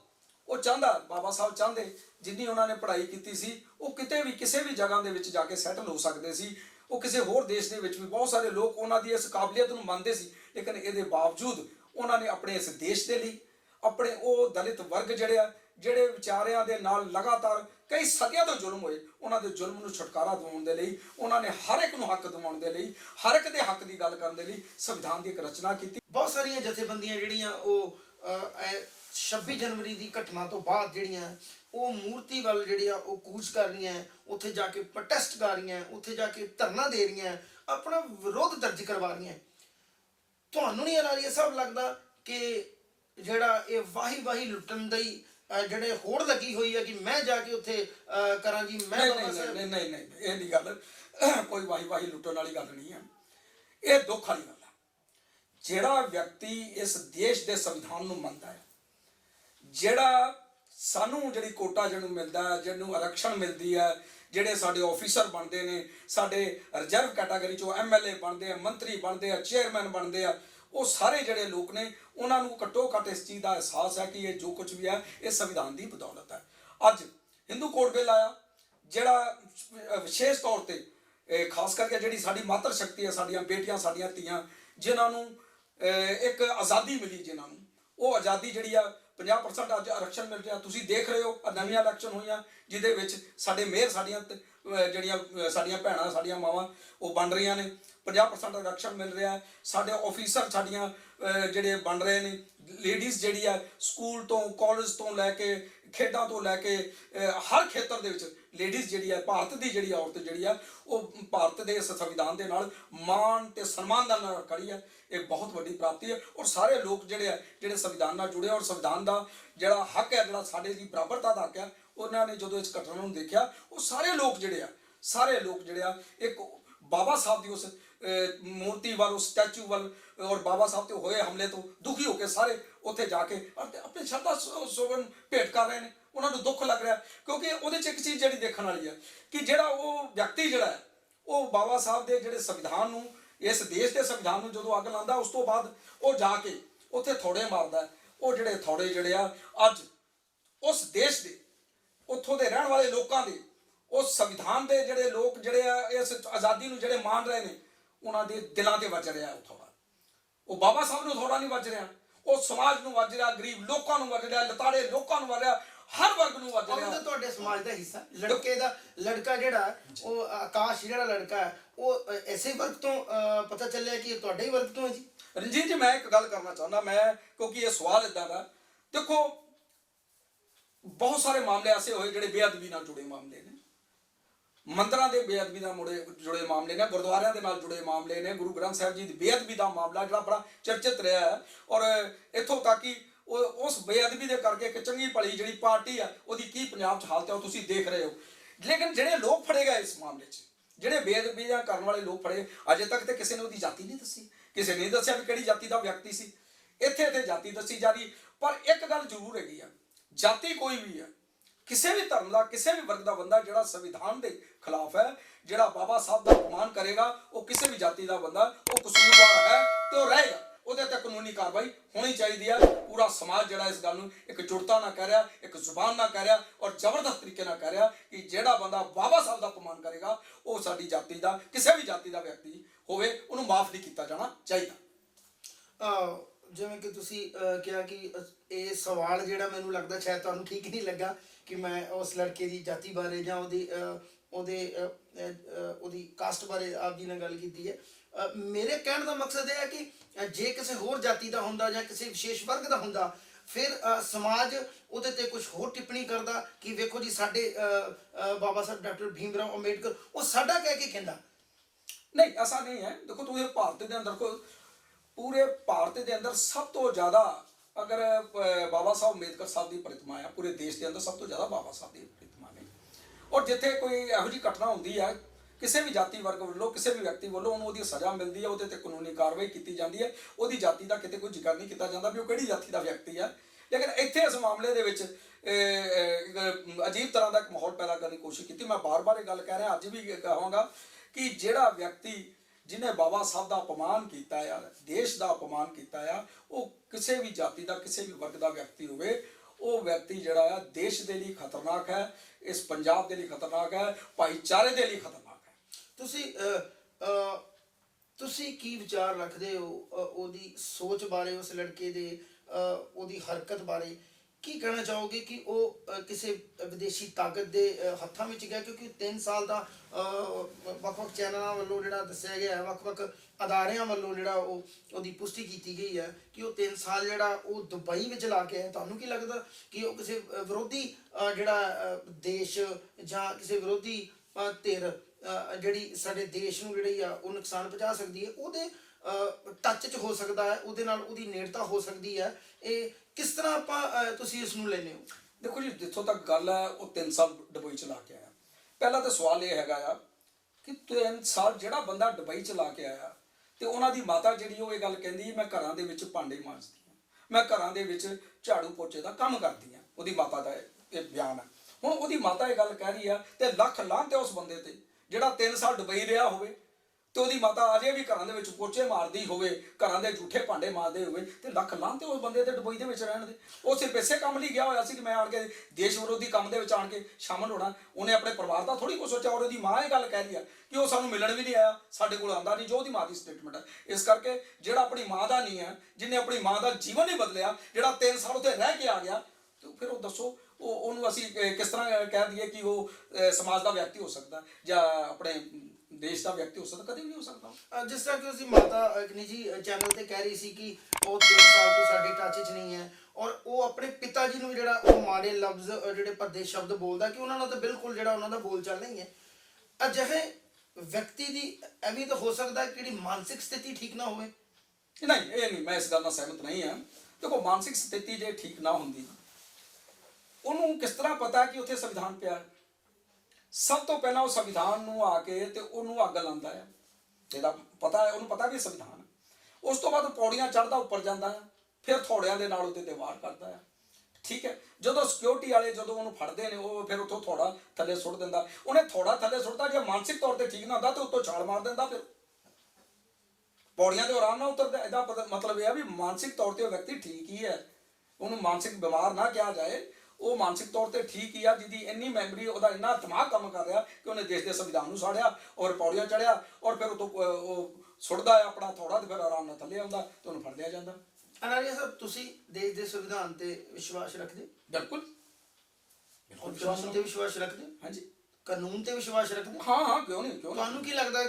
ਉਹ ਚਾਹੁੰਦਾ, ਬਾਬਾ ਸਾਹਿਬ ਚਾਹੁੰਦੇ, ਜਿੰਨੀ ਉਹਨਾਂ ਨੇ ਪੜ੍ਹਾਈ ਕੀਤੀ ਸੀ, ਉਹ ਕਿਤੇ ਵੀ ਕਿਸੇ ਵੀ ਜਗ੍ਹਾ ਦੇ ਵਿੱਚ ਜਾ ਕੇ ਸੈਟਲ ਹੋ ਸਕਦੇ ਸੀ। ਉਹ ਕਿਸੇ ਹੋਰ ਦੇਸ਼ ਦੇ ਵਿੱਚ ਵੀ ਬਹੁਤ ਸਾਰੇ ਲੋਕ ਉਹਨਾਂ ਦੀ ਇਸ ਕਾਬਲੀਅਤ ਨੂੰ ਮੰਨਦੇ ਸੀ, ਲੇਕਿਨ ਇਹਦੇ ਬਾਵਜੂਦ ਉਹਨਾਂ ਨੇ ਆਪਣੇ ਇਸ ਦੇਸ਼ ਦੇ ਲਈ, ਆਪਣੇ ਉਹ ਦਲਿਤ ਵਰਗ ਜਿਹੜੇ ਆ ਜਿਹੜੇ ਵਿਚਾਰਿਆਂ ਦੇ ਨਾਲ ਲਗਾਤਾਰ ਕਈ ਸਦੀਆਂ ਤੋਂ ਜ਼ੁਲਮ ਹੋਏ ਉਹਨਾਂ ਦੇ ਜ਼ੁਲਮ ਨੂੰ ਛੁਟਕਾਰਾ ਦਿਵਾਉਣ ਦੇ ਲਈ ਉਹਨਾਂ ਨੇ ਹਰ ਇੱਕ ਨੂੰ ਹੱਕ ਦਿਵਾਉਣ ਦੇ ਲਈ ਹਰ ਇੱਕ ਦੇ ਹੱਕ ਦੀ ਗੱਲ ਕਰਨ ਦੇ ਲਈ ਸੰਵਿਧਾਨ ਦੀ ਇੱਕ ਰਚਨਾ ਕੀਤੀ। ਬਹੁਤ ਸਾਰੀਆਂ ਜਥੇਬੰਦੀਆਂ ਜਿਹੜੀਆਂ ਉਹ ਅਹ, 26 ਜਨਵਰੀ ਦੀ ਘਟਨਾ ਤੋਂ ਬਾਅਦ ਜਿਹੜੀਆਂ ਉਹ ਮੂਰਤੀ ਵੱਲ ਜਿਹੜੀਆਂ ਉਹ ਕੂਚ ਕਰ ਰਹੀਆਂ ਉੱਥੇ ਜਾ ਕੇ ਪ੍ਰੋਟੈਸਟ ਕਰ ਰਹੀਆਂ ਉੱਥੇ ਜਾ ਕੇ ਧਰਨਾ ਦੇ ਰਹੀਆਂ ਆਪਣਾ ਵਿਰੋਧ ਦਰਜ ਕਰਵਾ ਰਹੀਆਂ। ਤੁਹਾਨੂੰ ਨਹੀਂ ਅਨਾਰੀਆ ਸਾਹਿਬ ਲੱਗਦਾ ਕਿ ਜਿਹੜਾ ਇਹ ਵਾਹੀ ਵਾਹੀ ਲੁੱਟਣ ਦਾ ਹੀ ਜਿਹੜੇ ਹੋੜ ਲੱਗੀ ਹੋਈ ਹੈ ਕਿ ਮੈਂ ਜਾ ਕੇ ਉੱਥੇ ਕਰਾਂ ਜੀ ਮੈਂ ਨਹੀਂ ਨਹੀਂ ਨਹੀਂ ਨਹੀਂ ਨਹੀਂ ਇਹ ਨਹੀਂ ਗੱਲ। ਕੋਈ ਵਾਹੀ ਵਾਹੀ ਲੁੱਟਣ ਵਾਲੀ ਗੱਲ ਨਹੀਂ ਹੈ ਇਹ ਦੁੱਖ ਵਾਲੀ ਗੱਲ ਹੈ ਜਿਹੜਾ ਵਿਅਕਤੀ ਇਸ ਦੇਸ਼ ਦੇ ਸੰਵਿਧਾਨ ਨੂੰ ਮੰਨਦਾ ਹੈ ਜਿਹੜਾ ਸਾਨੂੰ ਜਿਹੜੀ ਕੋਟਾ ਜਿਹਨੂੰ ਮਿਲਦਾ ਹੈ ਜਿਹਨੂੰ ਆਰਕਸ਼ਣ ਮਿਲਦੀ ਹੈ ਜਿਹੜੇ ਸਾਡੇ ਆਫੀਸਰ ਬਣਦੇ ਨੇ ਸਾਡੇ ਰਿਜ਼ਰਵ ਕੈਟਾਗਰੀ ਚੋਂ ਐਮਐਲਏ ਬਣਦੇ ਆ ਮੰਤਰੀ ਬਣਦੇ ਆ ਚੇਅਰਮੈਨ ਬਣਦੇ ਆ ਉਹ ਸਾਰੇ ਜਿਹੜੇ ਲੋਕ ਨੇ, ਉਹਨਾਂ ਨੂੰ ਘੱਟੋ ਘੱਟ ਇਸ ਚੀਜ਼ ਦਾ ਅਹਿਸਾਸ ਹੈ ਕਿ ਇਹ ਜੋ ਕੁਝ ਵੀ ਹੈ, ਇਹ ਸੰਵਿਧਾਨ ਦੀ ਬਦੌਲਤ ਹੈ। ਅੱਜ ਹਿੰਦੂ ਕੋਡ ਬਿੱਲ ਆਇਆ, ਜਿਹੜਾ ਵਿਸ਼ੇਸ਼ ਤੌਰ ਤੇ ਖਾਸ ਕਰਕੇ ਜਿਹੜੀ ਸਾਡੀ ਮਾਤਰ ਸ਼ਕਤੀ ਹੈ, ਸਾਡੀਆਂ ਬੇਟੀਆਂ, ਸਾਡੀਆਂ ਧੀਆਂ, ਜਿਨ੍ਹਾਂ ਨੂੰ ਇੱਕ ਆਜ਼ਾਦੀ ਮਿਲੀ ਜਿਨ੍ਹਾਂ ਨੂੰ, ਉਹ ਆਜ਼ਾਦੀ ਜਿਹੜੀ ਆ 50% ਅੱਜ ਆਰਕਸ਼ਨ ਮਿਲ ਰਿਹਾ। ਤੁਸੀਂ ਦੇਖ ਰਹੇ ਹੋ ਨਵੀਆਂ ਇਲੈਕਸ਼ਨ ਹੋਈਆਂ, ਜਿਹਦੇ ਵਿੱਚ ਸਾਡੇ ਮੇਅਰ, ਸਾਡੀਆਂ ਜਿਹੜੀਆਂ ਸਾਡੀਆਂ ਭੈਣਾਂ, ਸਾਡੀਆਂ ਮਾਵਾਂ, ਉਹ ਬਣ ਰਹੀਆਂ ਨੇ। 50% ਆਰਕਸ਼ਣ ਮਿਲ ਰਿਹਾ ਹੈ। ਸਾਡੇ ਆਫੀਸਰ ਸਾਡੀਆਂ ਜਿਹੜੇ ਬਣ ਰਹੇ ਨੇ ਲੇਡੀਜ਼ ਜਿਹੜੀ ਆ ਸਕੂਲ ਤੋਂ ਕਾਲਜ ਤੋਂ ਲੈ ਕੇ, ਖੇਡਾਂ ਤੋਂ ਲੈ ਕੇ ਹਰ ਖੇਤਰ ਦੇ ਵਿੱਚ ਲੇਡੀਜ਼ ਜਿਹੜੀ ਆ ਭਾਰਤ ਦੀ ਜਿਹੜੀ ਔਰਤ ਜਿਹੜੀ ਆ ਉਹ ਭਾਰਤ ਦੇ ਇਸ ਸੰਵਿਧਾਨ ਦੇ ਨਾਲ ਮਾਣ ਤੇ ਸਨਮਾਨ ਦਾ ਨਾਲ ਖੜੀ ਹੈ ਇਹ ਬਹੁਤ ਵੱਡੀ ਪ੍ਰਾਪਤੀ ਹੈ ਔਰ ਸਾਰੇ ਲੋਕ ਜਿਹੜੇ ਆ ਜਿਹੜੇ ਸੰਵਿਧਾਨ ਨਾਲ ਜੁੜੇ ਔਰ ਸੰਵਿਧਾਨ ਦਾ ਜਿਹੜਾ ਹੱਕ ਹੈ, ਜਿਹੜਾ ਸਾਡੇ ਦੀ ਬਰਾਬਰਤਾ ਦਾ ਹੱਕ ਹੈ, ਉਹਨਾਂ ਨੇ ਜਦੋਂ ਇਸ ਘਟਨਾ ਨੂੰ ਦੇਖਿਆ, ਉਹ ਸਾਰੇ ਲੋਕ ਜਿਹੜੇ ਆ, ਸਾਰੇ ਲੋਕ ਜਿਹੜੇ ਆ, ਇੱਕ ਬਾਬਾ ਸਾਹਿਬ ਦੀ ਉਸ ਮੂਰਤੀ ਵੱਲ ਉਸ ਸਟੈਚੂ ਵੱਲ ਔਰ ਬਾਬਾ ਸਾਹਿਬ ਤੇ ਹੋਏ ਹਮਲੇ ਤੋਂ ਦੁਖੀ ਹੋ ਕੇ ਸਾਰੇ ਉੱਥੇ ਜਾ ਕੇ ਅਤੇ ਆਪਣੀ ਸ਼ਰਧਾ ਸੁ- ਭੇਟ ਕਰ ਰਹੇ ਨੇ ਉਹਨਾਂ ਨੂੰ ਦੁੱਖ ਲੱਗ ਰਿਹਾ ਕਿਉਂਕਿ ਉਹਦੇ ਚ ਇੱਕ ਚੀਜ਼ ਜਿਹੜੀ ਦੇਖਣ ਵਾਲੀ ਹੈ ਕਿ ਜਿਹੜਾ ਉਹ ਵਿਅਕਤੀ ਜਿਹੜਾ ਹੈ ਉਹ ਬਾਬਾ ਸਾਹਿਬ ਦੇ ਜਿਹੜੇ ਸੰਵਿਧਾਨ ਨੂੰ ਇਸ ਦੇਸ਼ ਦੇ ਸੰਵਿਧਾਨ ਨੂੰ ਜਦੋਂ ਅੱਗ ਲਾਉਂਦਾ ਉਸ ਤੋਂ ਬਾਅਦ ਉਹ ਜਾ ਕੇ ਉੱਥੇ ਥੋੜੇ ਮਾਰਦਾ ਉਹ ਜਿਹੜੇ ਥੋੜੇ ਜਿਹੜੇ ਆ ਅੱਜ ਉਸ ਦੇਸ਼ ਦੇ ਉੱਥੋਂ ਦੇ ਰਹਿਣ ਵਾਲੇ ਲੋਕਾਂ ਦੇ ਉਸ ਸੰਵਿਧਾਨ ਦੇ ਜਿਹੜੇ ਲੋਕ ਜਿਹੜੇ ਆ ਇਸ ਆਜ਼ਾਦੀ ਨੂੰ ਜਿਹੜੇ ਮਾਣ ਰਹੇ ਨੇ ਉਹਨਾਂ ਦੇ ਦਿਲਾਂ ਤੇ ਵੱਜ ਰਿਹਾ ਉਹ ਥੋੜਾ ਉਹ ਬਾਬਾ ਸਾਹਿਬ ਨੂੰ ਥੋੜਾ ਨਹੀਂ ਵੱਜ ਰਿਹਾ। ਉਹ ਸਮਾਜ ਨੂੰ ਵੱਜ ਰਿਹਾ ਗਰੀਬ ਲੋਕਾਂ ਨੂੰ ਵੱਜ ਰਿਹਾ ਲਤਾੜੇ ਲੋਕਾਂ ਨੂੰ ਵੱਜ ਰਿਹਾ ਹਰ ਵਰਗ ਨੂੰ ਵੱਜ ਉਹ ਰਿਹਾ ਤਾਂ ਤੁਹਾਡੇ ਸਮਾਜ ਦਾ ਹਿੱਸਾ ਲੜਕੇ ਦਾ ਲੜਕਾ ਜਿਹੜਾ ਉਹ ਆਕਾਸ਼ ਜਿਹੜਾ ਲੜਕਾ ਹੈ ਉਹ ਐਸੇ ਵਰਗ ਤੋਂ ਪਤਾ ਚੱਲਿਆ ਕਿ ਇਹ ਤੁਹਾਡੇ ਹੀ ਵਰਗ ਤੋਂ ਹੈ ਜੀ? ਰਣਜੀਤ ਜੀ ਮੈਂ ਇੱਕ ਗੱਲ ਕਰਨਾ ਚਾਹੁੰਦਾ ਮੈਂ ਕਿਉਂਕਿ ਇਹ ਸਵਾਲ ਇਦਾਂ ਦਾ ਦੇਖੋ ਬਹੁਤ ਸਾਰੇ ਮਾਮਲੇ ਐਸੇ ਹੋਏ ਜਿਹੜੇ ਬੇਅਦਬੀ ਨਾਲ ਜੁੜੇ ਮਾਮਲੇ ਨੇ। ਮੰਦਰਾਂ ਦੇ ਬੇਅਦਬੀ ਦਾ ਮੁੜੇ ਜੁੜੇ ਮਾਮਲੇ ਨੇ, ਗੁਰਦੁਆਰਿਆਂ ਦੇ ਨਾਲ ਜੁੜੇ ਮਾਮਲੇ ਨੇ, ਗੁਰੂ ਗ੍ਰੰਥ ਸਾਹਿਬ ਜੀ ਦੀ ਬੇਅਦਬੀ ਦਾ ਮਾਮਲਾ ਜਿਹੜਾ ਬੜਾ ਚਰਚਿਤ ਰਿਹਾ ਹੈ। ਔਰ ਇੱਥੋਂ ਤੱਕ ਕਿ ਉਹ ਉਸ ਬੇਅਦਬੀ ਦੇ ਕਰਕੇ ਇੱਕ ਚੰਗੀ ਭਲੀ ਜਿਹੜੀ ਪਾਰਟੀ ਆ, ਉਹਦੀ ਕੀ ਪੰਜਾਬ 'ਚ ਹਾਲਤ ਹੈ, ਉਹ ਤੁਸੀਂ ਦੇਖ ਰਹੇ ਹੋ। ਲੇਕਿਨ ਜਿਹੜੇ ਲੋਕ ਫੜੇ ਗਏ ਇਸ ਮਾਮਲੇ 'ਚ, ਜਿਹੜੇ ਬੇਅਦਬੀਆਂ ਕਰਨ ਵਾਲੇ ਲੋਕ ਫੜੇ, ਅਜੇ ਤੱਕ ਤੇ ਕਿਸੇ ਨੇ ਉਹਦੀ ਜਾਤੀ ਨਹੀਂ ਦੱਸੀ। ਕਿਸੇ ਨੇ ਨਹੀਂ ਦੱਸਿਆ ਵੀ ਕਿਹੜੀ ਜਾਤੀ ਦਾ ਵਿਅਕਤੀ ਸੀ। ਇੱਥੇ ਤੇ ਜਾਤੀ ਦੱਸੀ ਜਾ ਰਹੀ, ਪਰ ਇੱਕ ਗੱਲ ਜ਼ਰੂਰ ਹੈਗੀ ਆ, ਜਾਤੀ ਕੋਈ ਵੀ ਆ ਕਿਸੇ ਵੀ ਧਰਮ ਦਾ, ਕਿਸੇ ਵੀ ਵਰਗ ਦਾ ਬੰਦਾ ਜਿਹੜਾ ਸੰਵਿਧਾਨ ਦੇ ਖਿਲਾਫ ਹੈ, ਜਿਹੜਾ ਬਾਬਾ ਸਾਹਿਬ ਦਾ ਅਪਮਾਨ ਕਰੇਗਾ, ਉਹ ਕਿਸੇ ਵੀ ਜਾਤੀ ਦਾ ਬੰਦਾ, ਉਹ ਕਸੂਰਵਾਰ ਹੈ ਤੇ ਉਹ ਰਹੇਗਾ ਉਹਦੇ ਤੇ ਕਾਨੂੰਨੀ ਕਾਰਵਾਈ ਹੋਣੀ ਚਾਹੀਦੀ ਹੈ। ਪੂਰਾ ਸਮਾਜ ਜਿਹੜਾ ਇਸ ਗੱਲ ਨੂੰ ਇੱਕ ਜੁੜਤਾ ਨਾ ਕਰ ਰਿਹਾ, ਇੱਕ ਜ਼ੁਬਾਨ ਨਾ ਕਰ ਰਿਹਾ ਔਰ ਜ਼ਬਰਦਸਤ ਤਰੀਕੇ ਨਾਲ ਕਰ ਰਿਹਾ ਕਿ ਜਿਹੜਾ ਬੰਦਾ ਬਾਬਾ ਸਾਹਿਬ ਦਾ ਅਪਮਾਨ ਕਰੇਗਾ, ਉਹ ਸਾਡੀ ਜਾਤੀ ਦਾ, ਕਿਸੇ ਵੀ ਜਾਤੀ ਦਾ ਵਿਅਕਤੀ ਹੋਵੇ, ਉਹਨੂੰ ਮਾਫ ਨਹੀਂ ਕੀਤਾ ਜਾਣਾ ਚਾਹੀਦਾ। ਜਿਵੇਂ ਕਿ ਤੁਸੀਂ ਅਹ ਕਿਹਾ ਕਿ ਅ- ਇਹ ਸਵਾਲ ਜਿਹੜਾ ਮੈਨੂੰ ਲੱਗਦਾ ਸ਼ਾਇਦ ਤੁਹਾਨੂੰ ਠੀਕ ਨਹੀਂ ਲੱਗਾ ਕਿ ਮੈਂ ਉਸ ਲੜਕੇ ਦੀ ਜਾਤੀ ਬਾਰੇ ਜਾਂ ਉਹਦੀ ਅਹ, ਉਹਦੇ ਅਹ, ਅਹ, ਅਹ, ਉਹਦੀ ਕਾਸਟ ਬਾਰੇ ਆਪ ਜੀ ਨਾਲ ਗੱਲ ਕੀਤੀ ਹੈ। ਅਹ, ਮੇਰੇ ਕਹਿਣ ਦਾ ਮਕਸਦ ਇਹ ਹੈ ਕਿ ਅਹ, ਜੇ ਕਿਸੇ ਹੋਰ ਜਾਤੀ ਦਾ ਹੁੰਦਾ ਜਾਂ ਕਿਸੇ ਵਿਸ਼ੇਸ਼ ਵਰਗ ਦਾ ਹੁੰਦਾ ਫਿਰ ਅਹ, ਸਮਾਜ ਉਹਦੇ ਤੇ ਕੁਝ ਹੋਰ ਟਿੱਪਣੀ ਕਰਦਾ ਕਿ ਵੇਖੋ ਜੀ ਸਾਡੇ ਅਹ, ਅਹ, ਬਾਬਾ ਸਾਹਿਬ ਡਾਕਟਰ ਭੀਮਰਾਓ ਅੰਬੇਡਕਰ ਉਹ ਸਾਡਾ ਕਹਿ ਕੇ ਕਹਿੰਦਾ। ਨਹੀਂ ਐਸਾ ਨਹੀਂ ਹੈ। ਦੇਖੋ ਤੁਸੀਂ ਭਾਰਤ ਦੇ ਅੰਦਰ ਕੋ ਪੂਰੇ ਭਾਰਤ ਦੇ ਅੰਦਰ ਸਭ ਤੋਂ ਜ਼ਿਆਦਾ ਅਗਰ ਬਾਬਾ ਸਾਹਿਬ ਅੰਬੇਦਕਰ ਸਾਹਿਬ ਦੀ ਪ੍ਰਤਿਮਾ ਆ, ਪੂਰੇ ਦੇਸ਼ ਦੇ ਅੰਦਰ ਸਭ ਤੋਂ ਜ਼ਿਆਦਾ ਬਾਬਾ ਸਾਹਿਬ ਦੀ ਪ੍ਰਤਿਮਾ ਨੇ। ਔਰ ਜਿੱਥੇ ਕੋਈ ਇਹੋ ਜਿਹੀ ਘਟਨਾ ਹੁੰਦੀ ਹੈ ਕਿਸੇ ਵੀ ਜਾਤੀ ਵਰਗ ਵੱਲੋਂ, ਕਿਸੇ ਵੀ ਵਿਅਕਤੀ ਵੱਲੋਂ ਉਹਨੂੰ ਉਹਦੀ ਸਜ਼ਾ ਮਿਲਦੀ ਹੈ ਉਹਦੇ ਤੇ ਕਾਨੂੰਨੀ ਕਾਰਵਾਈ ਕੀਤੀ ਜਾਂਦੀ ਹੈ ਉਹਦੀ ਜਾਤੀ ਦਾ ਕਿਤੇ ਕੋਈ ਜ਼ਿਕਰ ਨਹੀਂ ਕੀਤਾ ਜਾਂਦਾ ਵੀ ਉਹ ਕਿਹੜੀ ਜਾਤੀ ਦਾ ਵਿਅਕਤੀ ਹੈ ਲੇਕਿਨ ਇੱਥੇ ਇਸ ਮਾਮਲੇ ਦੇ ਵਿੱਚ ਅਜੀਬ ਤਰ੍ਹਾਂ ਦਾ ਇੱਕ ਮਾਹੌਲ ਪੈਦਾ ਕਰਨ ਦੀ ਕੋਸ਼ਿਸ਼ ਕੀਤੀ। ਮੈਂ ਬਾਰ-ਬਾਰ ਇਹ ਗੱਲ ਕਹਿ ਰਿਹਾ, ਅੱਜ ਵੀ ਕਹਾਂਗਾ ਕਿ ਜਿਹੜਾ ਵਿਅਕਤੀ ਜਿਹਨੇ ਬਾਬਾ ਸਾਹਿਬ ਦਾ ਅਪਮਾਨ ਕੀਤਾ ਆ, ਦੇਸ਼ ਦਾ ਅਪਮਾਨ ਕੀਤਾ ਆ, ਉਹ ਕਿਸੇ ਵੀ ਜਾਤੀ ਦਾ, ਕਿਸੇ ਵੀ ਵਰਗ ਦਾ ਵਿਅਕਤੀ ਹੋਵੇ, ਉਹ ਵਿਅਕਤੀ ਜਿਹੜਾ ਆ, ਦੇਸ਼ ਦੇ ਲਈ ਖਤਰਨਾਕ ਹੈ, ਇਸ ਪੰਜਾਬ ਦੇ ਲਈ ਖਤਰਨਾਕ ਹੈ, ਭਾਈਚਾਰੇ ਦੇ ਲਈ ਖਤਰਨਾਕ ਹੈ। ਤੁਸੀਂ ਤੁਸੀਂ ਕੀ ਵਿਚਾਰ ਰੱਖਦੇ ਹੋ ਉਹਦੀ ਸੋਚ ਬਾਰੇ, ਉਸ ਲੜਕੇ ਦੇ ਉਹਦੀ ਹਰਕਤ ਬਾਰੇ? ਕੀ ਕਹਿਣਾ ਚਾਹੋਗੇ ਕਿ ਉਹ ਕਿਸੇ ਵਿਦੇਸ਼ੀ ਤਾਕਤ ਦੇ ਹੱਥਾਂ ਵਿੱਚ ਗਿਆ? ਕਿਉਂਕਿ 3 ਸਾਲ ਦਾ ਵੱਖ-ਵੱਖ ਚੈਨਲਾਂ ਵੱਲੋਂ ਜਿਹੜਾ ਦੱਸਿਆ ਗਿਆ ਹੈ ਵੱਖ-ਵੱਖ ਅਦਾਰਿਆਂ ਵੱਲੋਂ ਜਿਹੜਾ ਉਹ ਉਹਦੀ ਪੁਸ਼ਟੀ ਕੀਤੀ ਗਈ ਹੈ ਕਿ ਉਹ 3 ਸਾਲ ਜਿਹੜਾ ਉਹ ਦੁਬਈ ਵਿੱਚ ਲਾ ਕੇ ਆਇਆ। ਤੁਹਾਨੂੰ ਕੀ ਲੱਗਦਾ ਕਿ ਉਹ ਕਿਸੇ ਵਿਰੋਧੀ ਅਹ, ਜਿਹੜਾ ਦੇਸ਼ ਜਾਂ ਕਿਸੇ ਵਿਰੋਧੀ ਅਹ, ਧਿਰ ਅਹ, ਜਿਹੜੀ ਸਾਡੇ ਦੇਸ਼ ਨੂੰ ਜਿਹੜੀ ਆ ਉਹ ਨੁਕਸਾਨ ਪਹੁੰਚਾ ਸਕਦੀ ਹੈ? ਉਹਦੇ ਟੱਚ 'ਚ ਹੋ ਸਕਦਾ ਹੈ, ਉਹਦੇ ਨਾਲ ਉਹਦੀ ਨੇੜਤਾ ਹੋ ਸਕਦੀ ਹੈ। ਇਹ ਕਿਸ ਤਰ੍ਹਾਂ ਆਪਾਂ ਤੁਸੀਂ ਇਸ ਨੂੰ ਲੈਨੇ ਹੋ? ਦੇਖੋ ਜੀ, ਜਿੱਥੋਂ ਤੱਕ ਗੱਲ ਹੈ, ਉਹ 3 ਸਾਲ ਦੁਬਈ ਚਲਾ ਕੇ ਆਇਆ। ਪਹਿਲਾ ਤਾਂ ਸਵਾਲ ਇਹ ਹੈਗਾ ਆ ਕਿ 3 ਸਾਲ ਜਿਹੜਾ ਬੰਦਾ ਦੁਬਈ ਚਲਾ ਕੇ ਆਇਆ ਤੇ ਉਹਨਾਂ ਦੀ ਮਾਤਾ ਜਿਹੜੀ ਉਹ ਇਹ ਗੱਲ ਕਹਿੰਦੀ ਮੈਂ ਘਰਾਂ ਦੇ ਵਿੱਚ ਭਾਂਡੇ ਮਾਂਜਦੀ ਹਾਂ। ਮੈਂ ਘਰਾਂ ਦੇ ਵਿੱਚ ਝਾੜੂ ਪੋਚੇ ਦਾ ਕੰਮ ਕਰਦੀ ਹਾਂ। ਉਹਦੀ ਮਾਤਾ ਦਾ ਇਹ ਬਿਆਨ ਹੈ ਹੁਣ ਉਹਦੀ ਮਾਤਾ ਇਹ ਗੱਲ ਕਹਿ ਰਹੀ ਆ ਤੇ ਲੱਖ ਲਾਂਹ ਤੇ ਉਸ ਬੰਦੇ ਤੇ, ਜਿਹੜਾ 3 ਸਾਲ ਦੁਬਈ ਰਿਹਾ ਹੋਵੇ। ਤੇ ਉਹਦੀ ਮਾਤਾ ਅਜੇ ਵੀ ਘਰਾਂ ਦੇ ਵਿੱਚ ਪੋਚੇ ਮਾਰਦੀ ਹੋਵੇ, ਘਰਾਂ ਦੇ ਝੂਠੇ ਭਾਂਡੇ ਮਾਰਦੇ ਹੋਵੇ, ਤੇ ਲੱਖ ਲਾਂਹ ਉਸ ਬੰਦੇ ਤੇ ਦੁਬਈ ਦੇ ਵਿੱਚ ਰਹਿਣ ਦੇ। ਉਹ ਸਿਰਫ ਇਸੇ ਕੰਮ ਲਈ ਗਿਆ ਹੋਇਆ ਸੀ ਕਿ ਮੈਂ ਆਣ ਕੇ ਦੇਸ਼ ਵਿਰੋਧੀ ਕੰਮ ਦੇ ਵਿੱਚ ਆਣ ਕੇ ਸ਼ਾਮਲ ਹੋਣਾ। ਉਹਨੇ ਆਪਣੇ ਪਰਿਵਾਰ ਦਾ ਥੋੜੀ ਕੁਛ ਸੋਚਿਆ ਔਰ ਉਹਦੀ ਮਾਂ ਇਹ ਗੱਲ ਕਹਿ ਰਹੀ ਆ ਕਿ ਉਹ ਸਾਨੂੰ ਮਿਲਣ ਵੀ ਨਹੀਂ ਆਇਆ, ਸਾਡੇ ਕੋਲ ਆਂਦਾ ਨਹੀਂ, ਜੋ ਉਹਦੀ ਮਾਂ ਦੀ ਸਟੇਟਮੈਂਟ ਹੈ ਇਸ ਕਰਕੇ ਜਿਹੜਾ ਆਪਣੀ ਮਾਂ ਦਾ ਨਹੀਂ ਹੈ, ਜਿਹਨੇ ਆਪਣੀ ਮਾਂ ਦਾ ਜੀਵਨ ਹੀ ਬਦਲਿਆ, ਜਿਹੜਾ 3 ਸਾਲ ਉੱਥੇ ਰਹਿ ਕੇ ਆ ਗਿਆ, ਤੇ ਫਿਰ ਉਹ ਦੱਸੋ, ਉਹ ਉਹਨੂੰ ਅਸੀਂ ਕਿਸ ਤਰ੍ਹਾਂ ਕਹਿ ਦਈਏ ਕਿ ਉਹ ਸਮਾਜ ਦਾ ਵਿਅਕਤੀ ਹੋ ਸਕਦਾ ਜਾਂ ਆਪਣੇ ਦੇਸ਼ ਦਾ ਵਿਅਕਤੀ ਹੋ ਸਕਦਾ ਕਦੇ ਵੀ ਨਹੀਂ ਹੋ ਸਕਦਾ। ਜਿਸ ਤਰ੍ਹਾਂ ਕਿ ਉਸਦੀ ਮਾਤਾ ਅਹ, ਇੱਕ ਨਿੱਜੀ ਚੈਨਲ ਤੇ ਕਹਿ ਰਹੀ ਸੀ ਕਿ ਉਹ 3 ਸਾਲ ਤੋਂ ਸਾਡੇ ਟੱਚ 'ਚ ਨਹੀਂ ਹੈ ਔਰ ਉਹ ਆਪਣੇ ਪਿਤਾ ਜੀ ਨੂੰ ਜਿਹੜਾ ਉਹ ਮਾੜੇ ਲਫ਼ਜ਼ ਜਿਹੜੇ ਭੱਦੇ ਸ਼ਬਦ ਬੋਲਦਾ ਕਿ ਉਹਨਾਂ ਨਾਲ ਤਾਂ ਬਿਲਕੁਲ ਜਿਹੜਾ ਉਹਨਾਂ ਦਾ ਬੋਲਚਾਲ ਨਹੀਂ ਹੈ। ਅਜਿਹੇ ਵਿਅਕਤੀ ਦੀ ਇਹ ਵੀ ਤਾਂ ਹੋ ਸਕਦਾ ਕਿ ਜਿਹੜੀ ਮਾਨਸਿਕ ਸਥਿਤੀ ਠੀਕ ਨਾ ਹੋਵੇ। ਨਹੀਂ ਇਹ ਨਹੀਂ ਮੈਂ ਇਸ ਗੱਲ ਨਾਲ ਸਹਿਮਤ ਨਹੀਂ ਹਾਂ। ਦੇਖੋ ਮਾਨਸਿਕ ਸਥਿਤੀ ਜੇ ਠੀਕ ਨਾ ਹੁੰਦੀ ਉਹਨੂੰ ਕਿਸ ਤਰ੍ਹਾਂ ਪਤਾ ਕਿ ਉੱਥੇ ਸੰਵਿਧਾਨ ਪਿਆ ਹੈ? ਸਭ ਤੋਂ ਪਹਿਲਾਂ ਉਹ ਸੰਵਿਧਾਨ ਨੂੰ ਆ ਕੇ ਤੇ ਉਹਨੂੰ ਅੱਗ ਲਾਉਂਦਾ ਹੈ ਜਿਹਦਾ ਪਤਾ ਹੈ, ਉਹਨੂੰ ਪਤਾ ਵੀ ਸੰਵਿਧਾਨ ਉਸ ਤੋਂ ਬਾਅਦ ਪੌੜੀਆਂ ਚੜ੍ਹਦਾ, ਉੱਪਰ ਜਾਂਦਾ ਹੈ ਫਿਰ ਥੋੜਿਆਂ ਦੇ ਨਾਲ ਉੱਤੇ ਤੇ ਕਰਦਾ ਹੈ ਠੀਕ ਹੈ? ਜਦੋਂ ਸਿਕਿਉਰਿਟੀ ਵਾਲੇ ਜਦੋਂ ਉਹਨੂੰ ਫੜਦੇ ਨੇ, ਉਹ ਫਿਰ ਉੱਥੋਂ ਥੋੜਾ ਥੱਲੇ ਸੁੱਟ ਦਿੰਦਾ। ਉਹਨੇ ਥੋੜਾ ਥੱਲੇ ਸੁੱਟਦਾ, ਜੇ ਮਾਨਸਿਕ ਤੌਰ ਤੇ ਠੀਕ ਨਾ ਹੁੰਦਾ ਤੇ ਉੱਤੋਂ ਛਾਲ ਮਾਰ ਦਿੰਦਾ ਫਿਰ। ਪੌੜੀਆਂ ਤੇ ਆਰਾਮ ਨਾਲ ਉਤਰਦਾ, ਇਹਦਾ ਪਤਾ- ਮਤਲਬ ਇਹ ਆ ਵੀ ਮਾਨਸਿਕ ਤੌਰ ਤੇ ਉਹ ਵਿਅਕਤੀ ਠੀਕ ਹੀ ਹੈ। ਉਹਨੂੰ ਮਾਨਸਿਕ ਬਿਮਾਰ ਨਾ ਕਿਹਾ ਜਾਏ। ਉਹ ਮਾਨਸਿਕ ਤੌਰ ਤੇ ਠੀਕ ਹੀ ਆ ਜਿਹਦੀ ਇੰਨੀ ਮੈਮਰੀ ਉਹਦਾ ਇੰਨਾ ਦਿਮਾਗ ਕੰਮ ਕਰ ਰਿਹਾ ਕਿ ਉਹਨੇ ਦੇਸ਼ ਦੇ ਸੰਵਿਧਾਨ ਨੂੰ ਸਾੜਿਆ ਔਰ ਪੌੜੀਆਂ ਚੜਿਆ ਔਰ ਫਿਰ ਉਹ ਤੋਂ ਉਹ ਸੁੱਟਦਾ ਆਪਣਾ ਥੋੜਾ ਤੇ ਫਿਰ ਆਰਾਮ ਨਾਲ ਥੱਲੇ ਆਉਂਦਾ ਤੇ ਉਹਨੂੰ ਫੜ ਲਿਆ ਜਾਂਦਾ ਅਨਾਰੀਆ ਸਾਹਿਬ ਤੁਸੀਂ ਦੇਸ਼ ਦੇ ਸੰਵਿਧਾਨ ਤੇ ਵਿਸ਼ਵਾਸ ਰੱਖਦੇ? ਬਿਲਕੁਲ ਔਰ ਕਾਨੂੰਨ ਤੇ ਵਿਸ਼ਵਾਸ ਰੱਖਦੇ? ਹਾਂਜੀ ਕਾਨੂੰਨ ਤੇ ਵਿਸ਼ਵਾਸ ਰੱਖਦੇ ਹੋ? ਹਾਂ ਕਿਉਂ ਨਹੀਂ ਕਿਉਂ ਤੁਹਾਨੂੰ ਕੀ ਲੱਗਦਾ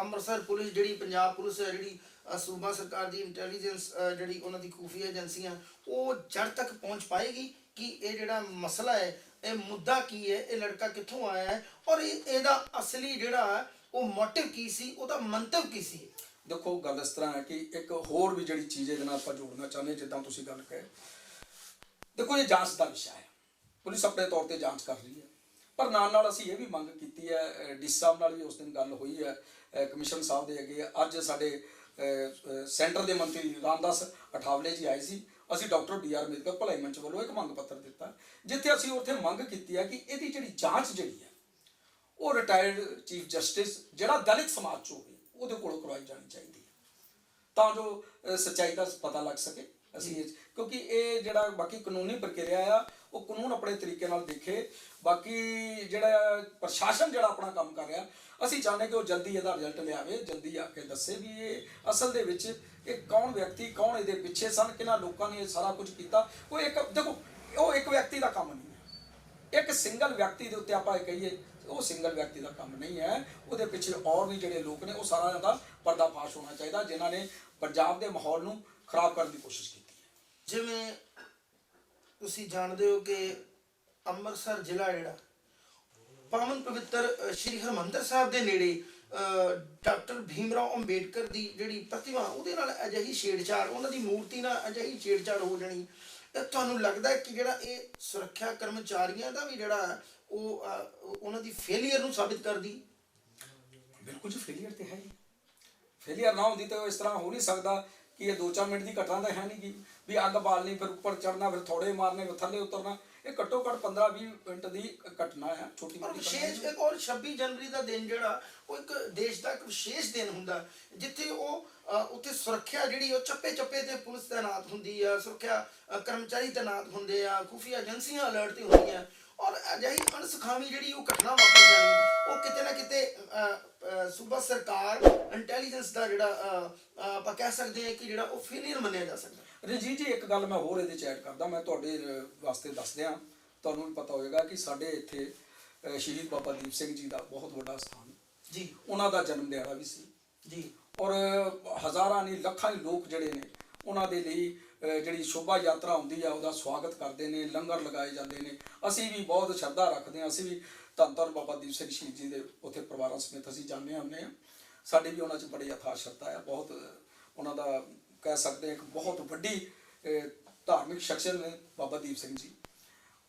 ਅੰਮ੍ਰਿਤਸਰ ਪੁਲਿਸ ਜਿਹੜੀ ਪੰਜਾਬ ਪੁਲਿਸ ਹੈ ਜਿਹੜੀ ਸੂਬਾ ਸਰਕਾਰ ਦੀ ਇੰਟੈਲੀਜੈਂਸ ਜਿਹੜੀ ਉਹਨਾਂ ਦੀ ਖੂਫੀਆ ਏਜੰਸੀਆਂ ਉਹ ਜੜ ਤੱਕ ਪਹੁੰਚ ਪਾਏਗੀ ਕਿ ਇਹ ਜਿਹੜਾ ਮਸਲਾ ਹੈ ਇਹ ਮੁੱਦਾ ਕੀ ਹੈ ਇਹ ਲੜਕਾ ਕਿੱਥੋਂ ਆਇਆ ਹੈ ਔਰ ਇਹ ਇਹਦਾ ਅਸਲੀ ਜਿਹੜਾ ਉਹ ਮੋਟਿਵ ਕੀ ਸੀ ਉਹਦਾ ਮੰਤਵ ਕੀ ਸੀ? ਦੇਖੋ ਗੱਲ ਇਸ ਤਰ੍ਹਾਂ ਹੈ ਕਿ ਇੱਕ ਹੋਰ ਵੀ ਜਿਹੜੀ ਚੀਜ਼ ਇਹਦੇ ਨਾਲ ਆਪਾਂ ਜੋੜਨਾ ਚਾਹੁੰਦੇ ਹਾਂ, ਜਿੱਦਾਂ ਤੁਸੀਂ ਗੱਲ ਕਹੇ। ਦੇਖੋ ਇਹ ਜਾਂਚ ਦਾ ਵਿਸ਼ਾ ਹੈ। ਪੁਲਿਸ ਆਪਣੇ ਤੌਰ ਤੇ ਜਾਂਚ ਕਰ ਰਹੀ ਹੈ। ਪਰ ਨਾਲ ਨਾਲ ਅਸੀਂ ਇਹ ਵੀ ਮੰਗ ਕੀਤੀ ਹੈ ਡੀ ਸਾਹਿਬ ਨਾਲ ਵੀ ਉਸ ਦਿਨ ਗੱਲ ਹੋਈ ਹੈ ਕਮਿਸ਼ਨ ਸਾਹਿਬ ਦੇ ਅੱਗੇ। ਅੱਜ ਸਾਡੇ ਸੈਂਟਰ ਦੇ ਮੰਤਰੀ ਰਾਮਦਾਸ ਅਠਾਵਲੇ ਜੀ ਆਏ ਸੀ। ਅਸੀਂ ਡਾਕਟਰ ਬੀ ਆਰ ਅੰਬੇਦਕਰ ਭਲਾਈ ਮੰਚ ਵੱਲੋਂ ਇੱਕ ਮੰਗ ਪੱਤਰ ਦਿੱਤਾ, ਜਿੱਥੇ ਅਸੀਂ ਉੱਥੇ ਮੰਗ ਕੀਤੀ ਹੈ ਕਿ ਇਹਦੀ ਜਿਹੜੀ ਜਾਂਚ ਜਿਹੜੀ ਹੈ ਉਹ ਰਿਟਾਇਰਡ ਚੀਫ ਜਸਟਿਸ ਜਿਹੜਾ ਦਲਿਤ ਸਮਾਜ ਚੋਂ ਹੋਵੇ, ਉਹਦੇ ਕੋਲੋਂ ਕਰਵਾਈ ਜਾਣੀ ਚਾਹੀਦੀ ਹੈ ਤਾਂ ਜੋ ਸੱਚਾਈ ਦਾ ਪਤਾ ਲੱਗ ਸਕੇ ਅਸੀਂ ਇਹ 'ਚ- ਕਿਉਂਕਿ ਇਹ ਜਿਹੜਾ ਬਾਕੀ ਕਾਨੂੰਨੀ ਪ੍ਰਕਿਰਿਆ ਆ, ਉਹ ਕਾਨੂੰਨ ਆਪਣੇ ਤਰੀਕੇ ਨਾਲ ਦੇਖੇ, ਬਾਕੀ ਜਿਹੜਾ ਪ੍ਰਸ਼ਾਸਨ ਜਿਹੜਾ ਆਪਣਾ ਕੰਮ ਕਰ ਰਿਹਾ ਅਸੀਂ ਚਾਹੁੰਦੇ ਕਿ ਉਹ ਜਲਦੀ ਇਹਦਾ ਰਿਜ਼ਲਟ ਲਿਆਵੇ, ਜਲਦੀ ਆ ਕੇ ਦੱਸੇ ਵੀ ਇਹ ਅਸਲ ਦੇ ਵਿੱਚ ਇਹ ਕੌਣ ਵਿਅਕਤੀ, ਕੌਣ ਇਹਦੇ ਪਿੱਛੇ ਸਨ, ਕਿਹਨਾਂ ਲੋਕਾਂ ਨੇ ਇਹ ਸਾਰਾ ਕੁਝ ਕੀਤਾ। ਉਹ ਇੱਕ, ਦੇਖੋ, ਉਹ ਇੱਕ ਵਿਅਕਤੀ ਦਾ ਕੰਮ ਨਹੀਂ ਹੈ। ਇੱਕ ਸਿੰਗਲ ਵਿਅਕਤੀ ਦੇ ਉੱਤੇ ਆਪਾਂ ਇਹ ਕਹੀਏ, ਉਹ ਸਿੰਗਲ ਵਿਅਕਤੀ ਦਾ ਕੰਮ ਨਹੀਂ ਹੈ। ਉਹਦੇ ਪਿੱਛੇ ਔਰ ਵੀ ਜਿਹੜੇ ਲੋਕ ਨੇ, ਉਹ ਸਾਰਾ ਦਾ ਪਰਦਾਫਾਸ਼ ਹੋਣਾ ਚਾਹੀਦਾ, ਜਿਨ੍ਹਾਂ ਨੇ ਪੰਜਾਬ ਦੇ ਮਾਹੌਲ ਨੂੰ ਖਰਾਬ ਕਰਨ ਦੀ ਕੋਸ਼ਿਸ਼ ਕੀਤੀ ਹੈ। ਜਿਵੇਂ ਤੁਸੀਂ ਜਾਣਦੇ ਹੋ ਕਿ ਅੰਮ੍ਰਿਤਸਰ ਜ਼ਿਲ੍ਹਾ ਜਿਹੜਾ ਪਾਵਨ ਪਵਿੱਤਰ ਸ਼੍ਰੀ ਹਰਮੰਦਰ ਸਾਹਿਬ ਦੇ ਨੇੜੇ ਡਾਕਟਰ ਭੀਮਰਾਓ ਅੰਬੇਡਕਰ ਦੀ ਜਿਹੜੀ ਪ੍ਰਤਿਮਾ, ਉਹਦੇ ਨਾਲ ਅਜਿਹੀ ਛੇੜਛਾੜ, ਉਹਨਾਂ ਦੀ ਮੂਰਤੀ ਨਾਲ ਅਜਿਹੀ ਛੇੜਛਾੜ ਹੋ ਜਾਣੀ। ਇਹ ਤੁਹਾਨੂੰ ਲੱਗਦਾ ਕਿ ਜਿਹੜਾ ਇਹ ਸੁਰੱਖਿਆ ਕਰਮਚਾਰੀਆਂ ਦਾ ਵੀ ਜਿਹੜਾ, ਉਹ ਉਹਨਾਂ ਦੀ ਫੇਲਿਅਰ ਨੂੰ ਸਾਬਿਤ ਕਰਦੀ? ਬਿਲਕੁਲ ਜੀ ਫੇਲਿਅਰ ਤੇ ਹੈ ਫੇਲਿਅਰ ਨਾ ਹੁੰਦੀ ਤਾਂ ਉਹ ਇਸ ਤਰ੍ਹਾਂ ਹੋ ਨਹੀਂ ਸਕਦਾ ਕਿ ਇਹ 2-4 ਮਿੰਟ ਦੀ ਘਟਨਾ ਤਾਂ ਹੈ ਨਹੀਂ ਕਿ ਵੀ ਅੱਗ ਬਾਲਣੀ, ਫਿਰ ਉੱਪਰ ਚੜਨਾ ਫਿਰ ਥੋੜੇ ਮਾਰਨੇ, ਫਿਰ ਥੱਲੇ ਉਤਰਨਾ। ਇਹ ਘੱਟੋ ਘੱਟ 15-20 ਮਿੰਟ ਦੀ ਘਟਨਾ ਹੈ ਛੋਟੀ ਪਰ ਮੋਟੀ ਵਿਸ਼ੇਸ਼ ਇੱਕ ਔਰ 26 ਜਨਵਰੀ ਦਾ ਦਿਨ ਜਿਹੜਾ ਉਹ ਇੱਕ ਦੇਸ਼ ਦਾ ਇੱਕ ਵਿਸ਼ੇਸ਼ ਦਿਨ ਹੁੰਦਾ। ਜਿੱਥੇ ਉਹ ਅ, ਉੱਥੇ ਸੁਰੱਖਿਆ ਜਿਹੜੀ ਉਹ ਚੱਪੇ ਚੱਪੇ ਤੇ ਪੁਲਿਸ ਤੈਨਾਤ ਹੁੰਦੀ ਆ ਸੁਰੱਖਿਆ ਅ, ਕਰਮਚਾਰੀ ਤੈਨਾਤ ਹੁੰਦੇ ਆ ਖੁਫੀਆ ਏਜੰਸੀਆਂ ਅਲਰਟ ਤੇ ਹੁੰਦੀਆਂ। ਔਰ ਅਜਿਹੀ ਅਣਸੁਖਾਵੀ ਜਿਹੜੀ ਉਹ ਘਟਨਾ ਵਾਪਰ ਜਾਣੀ ਉਹ ਕਿਤੇ ਨਾ ਕਿਤੇ ਅ, ਅ, ਸੂਬਾ ਸਰਕਾਰ ਇੰਟੈਲੀਜੈਂਸ ਦਾ ਜਿਹੜਾ ਅ, ਅ, ਆਪਾਂ ਕਹਿ ਸਕਦੇ ਹਾਂ ਕਿ ਜਿਹੜਾ ਉਹ ਫੇਲਿਅਰ ਮੰਨਿਆ ਜਾ ਸਕਦਾ। ਰਣਜੀਤ ਜੀ ਇੱਕ ਗੱਲ ਮੈਂ ਹੋਰ ਇਹਦੇ ਚ ਐਡ ਕਰਦਾ ਮੈਂ ਤੁਹਾਡੇ ਵਾਸਤੇ ਦੱਸ ਦਿਆਂ ਤੁਹਾਨੂੰ ਵੀ ਪਤਾ ਹੋਵੇਗਾ ਕਿ ਸਾਡੇ ਇੱਥੇ ਸ਼ਹੀਦ ਬਾਬਾ ਦੀਪ ਸਿੰਘ ਜੀ ਦਾ ਬਹੁਤ ਵੱਡਾ ਸਥਾਨ ਜੀ। ਉਹਨਾਂ ਦਾ ਜਨਮ ਦਿਹਾੜਾ ਵੀ ਸੀ। ਜੀ। ਔਰ ਹਜ਼ਾਰਾਂ ਨਹੀਂ ਲੱਖਾਂ ਹੀ ਲੋਕ ਜਿਹੜੇ ਨੇ ਉਹਨਾਂ ਦੇ ਲਈ ਜਿਹੜੀ ਸ਼ੋਭਾ ਯਾਤਰਾ ਹੁੰਦੀ ਆ ਉਹਦਾ ਸਵਾਗਤ ਕਰਦੇ ਨੇ ਲੰਗਰ ਲਗਾਏ ਜਾਂਦੇ ਨੇ। ਅਸੀਂ ਵੀ ਬਹੁਤ ਸ਼ਰਧਾ ਰੱਖਦੇ ਹਾਂ ਅਸੀਂ ਵੀ ਧੰਨ ਬਾਬਾ ਦੀਪ ਸਿੰਘ ਸ਼ਹੀਦ ਜੀ ਦੇ ਉੱਥੇ ਪਰਿਵਾਰਾਂ ਸਮੇਤ ਅਸੀਂ ਜਾਂਦੇ ਹੁੰਦੇ ਹਾਂ। ਸਾਡੀ ਵੀ ਉਹਨਾਂ 'ਚ ਬੜੀ ਅਥਾਹ ਸ਼ਰਧਾ ਹੈ ਬਹੁਤ ਉਹਨਾਂ ਦਾ ਕਹਿ ਸਕਦੇ ਇੱਕ ਬਹੁਤ ਵੱਡੀ ਧਾਰਮਿਕ ਸ਼ਖਸੀਅਤ ਨੇ ਬਾਬਾ ਦੀਪ ਸਿੰਘ ਜੀ।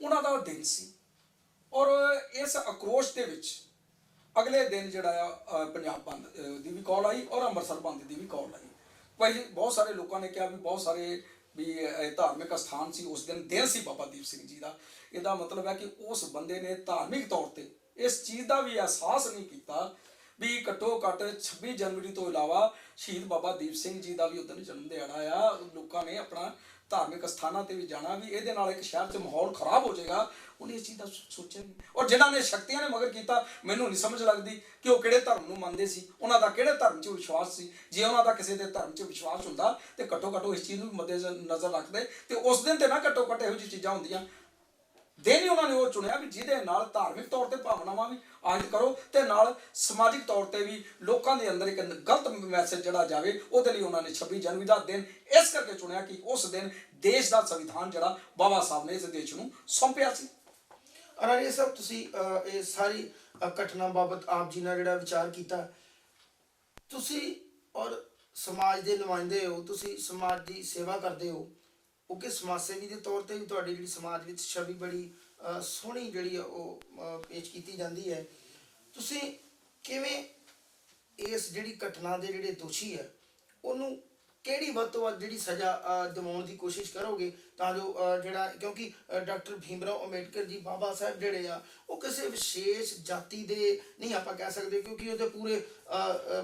ਉਹਨਾਂ ਦਾ ਦਿਨ ਸੀ। ਔਰ ਇਸ ਆਕਰੋਸ਼ ਦੇ ਵਿੱਚ ਅਗਲੇ ਦਿਨ ਜਿਹੜਾ ਆ ਪੰਜਾਬ ਬੰਦ ਦੀ ਵੀ ਕਾਲ ਆਈ ਔਰ ਅੰਮ੍ਰਿਤਸਰ ਬੰਦ ਦੀ ਵੀ ਕਾਲ ਆਈ। ਭਾਈ ਬਹੁਤ ਸਾਰੇ ਲੋਕਾਂ ਨੇ ਕਿਹਾ ਵੀ ਬਹੁਤ ਸਾਰੇ ਵੀ ਧਾਰਮਿਕ ਅਸਥਾਨ ਸੀ, ਉਸ ਦਿਨ ਦਿਨ ਸੀ ਬਾਬਾ ਦੀਪ ਸਿੰਘ ਜੀ ਦਾ। ਇਹਦਾ ਮਤਲਬ ਹੈ ਕਿ ਉਸ ਬੰਦੇ ਨੇ ਧਾਰਮਿਕ ਤੌਰ ਤੇ ਇਸ ਚੀਜ਼ ਦਾ ਵੀ ਅਹਿਸਾਸ ਨਹੀਂ ਕੀਤਾ ਵੀ ਘੱਟੋ ਘੱਟ 26 ਜਨਵਰੀ ਤੋਂ ਇਲਾਵਾ ਸ਼ਹੀਦ ਬਾਬਾ ਦੀਪ ਸਿੰਘ ਜੀ ਦਾ ਵੀ ਉਦੋਂ ਜਨਮ ਦਿਹਾੜਾ ਆ। ਲੋਕਾਂ ਨੇ ਆਪਣਾ ਧਾਰਮਿਕ ਸਥਾਨਾਂ ਤੇ ਵੀ ਜਾਣਾ ਵੀ ਇਹਦੇ ਨਾਲ ਇੱਕ ਸ਼ਹਿਰ 'ਚ ਮਾਹੌਲ ਖਰਾਬ ਹੋ ਜਾਏਗਾ। ਉਹਨੇ ਇਸ ਚੀਜ਼ ਦਾ ਸੋਚਿਆ ਨਹੀਂ। ਔਰ ਜਿਨ੍ਹਾਂ ਨੇ ਸ਼ਕਤੀਆਂ ਨੇ ਮਗਰ ਕੀਤਾ, ਮੈਨੂੰ ਨਹੀਂ ਸਮਝ ਲੱਗਦੀ ਕਿ ਉਹ ਕਿਹੜੇ ਧਰਮ ਨੂੰ ਮੰਨਦੇ ਸੀ। ਉਹਨਾਂ ਦਾ ਕਿਹੜੇ ਧਰਮ 'ਚ ਵਿਸ਼ਵਾਸ ਸੀ? ਜੇ ਉਹਨਾਂ ਦਾ ਕਿਸੇ ਦੇ ਧਰਮ 'ਚ ਵਿਸ਼ਵਾਸ ਹੁੰਦਾ, ਤੇ ਘੱਟੋ ਘੱਟ ਉਹ ਇਸ ਚੀਜ਼ ਨੂੰ ਮੱਦੇ ਨਜ਼ਰ ਰੱਖਦੇ। ਤੇ ਉਸ ਦਿਨ ਤੇ ਨਾ ਘੱਟੋ ਘੱਟ ਇਹੋ ਜਿਹੀ ਚੀਜ਼ਾਂ ਹੁੰਦੀਆਂ। ਦਿਨ ਹੀ ਉਹਨਾਂ ਨੇ ਉਹ ਚੁਣਿਆ ਵੀ ਜਿਹਦੇ ਨਾਲ ਧਾਰਮਿਕ ਤੌਰ ਤੇ ਭਾਵਨਾਵਾਂ ਵੀ ਆਇਤ ਕਰੋ ਤੇ ਨਾਲ ਸਮਾਜਿਕ ਤੌਰ ਤੇ ਵੀ ਲੋਕਾਂ ਦੇ ਅੰਦਰ ਇੱਕ ਗਲਤ ਮੈਸੇਜ ਜਿਹੜਾ ਜਾਵੇ, ਉਹਦੇ ਲਈ ਉਹਨਾਂ ਨੇ 26 ਜਨਵਰੀ ਦਾ ਦਿਨ ਇਸ ਕਰਕੇ ਚੁਣਿਆ ਕਿ ਉਸ ਦਿਨ ਦੇਸ਼ ਦਾ ਸੰਵਿਧਾਨ ਜਿਹੜਾ ਬਾਬਾ ਸਾਹਿਬ ਨੇ ਇਸ ਦੇਸ਼ ਨੂੰ ਸੌਂਪਿਆ ਸੀ। ਅਨਾਰ ਸਾਹਿਬ, ਤੁਸੀਂ ਇਹ ਸਾਰੀ ਘਟਨਾ ਬਾਬਤ ਆਪ ਜੀ ਨਾਲ ਜਿਹੜਾ ਵਿਚਾਰ ਕੀਤਾ। ਤੁਸੀਂ ਔਰ ਸਮਾਜ ਦੇ ਨੁਮਾਇੰਦੇ ਹੋ, ਤੁਸੀਂ ਸਮਾਜ ਦੀ ਸੇਵਾ ਕਰਦੇ ਹੋ। ਉਹ ਕਿ ਸਮਾਜ ਸੇਵੀ ਦੇ ਤੌਰ ਤੇ ਵੀ ਤੁਹਾਡੀ ਜਿਹੜੀ ਸਮਾਜ ਵਿੱਚ ਛਵੀ ਬੜੀ ਸੋਹਣੀ ਜਿਹੜੀ ਆ ਉਹ ਪੇਸ਼ ਕੀਤੀ ਜਾਂਦੀ ਹੈ। ਤੁਸੀਂ ਕਿਵੇਂ ਇਸ ਜਿਹੜੀ ਘਟਨਾ ਦੇ ਜਿਹੜੇ ਦੋਸ਼ੀ ਹੈ ਉਹਨੂੰ ਕਿਹੜੀ ਵੱਧ ਤੋਂ ਵੱਧ ਜਿਹੜੀ ਸਜ਼ਾ ਦਿਵਾਉਣ ਦੀ ਕੋਸ਼ਿਸ਼ ਕਰੋਗੇ? ਤਾਂ ਜੋ ਜਿਹੜਾ ਕਿਉਂਕਿ ਅਹ, ਡਾਕਟਰ ਭੀਮਰਾਓ ਅੰਬੇਡਕਰ ਜੀ ਬਾਬਾ ਸਾਹਿਬ ਜਿਹੜੇ ਆ ਉਹ ਕਿਸੇ ਵਿਸ਼ੇਸ਼ ਜਾਤੀ ਦੇ ਨਹੀਂ ਆਪਾਂ ਕਹਿ ਸਕਦੇ ਕਿਉਂਕਿ ਉਹ ਤੇ ਪੂਰੇ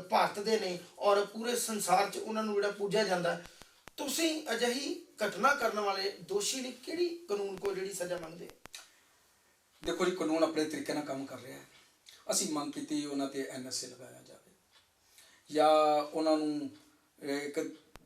ਭਾਰਤ ਦੇ ਨੇ ਔਰ ਪੂਰੇ ਸੰਸਾਰ 'ਚ ਉਹਨਾਂ ਨੂੰ ਜਿਹੜਾ ਪੂਜਿਆ ਜਾਂਦਾ। ਤੁਸੀਂ ਅਜਿਹੀ ਘਟਨਾ ਕਰਨ ਵਾਲੇ ਦੋਸ਼ੀ ਲਈ ਕਿਹੜੀ ਕਾਨੂੰਨ ਕੋ ਜਿਹੜੀ ਸਜ਼ਾ ਮੰਗਦੇ? ਦੇਖੋ ਜੀ, ਕਾਨੂੰਨ ਆਪਣੇ ਤਰੀਕੇ ਨਾਲ ਕੰਮ ਕਰ ਰਿਹਾ ਹੈ। ਅਸੀਂ ਮੰਗ ਕੀਤੀ ਉਹਨਾਂ ਤੇ ਐਨਐਸਏ ਲਗਾਇਆ ਜਾਵੇ। ਜਾਂ ਉਹਨਾਂ ਨੂੰ ਇੱਕ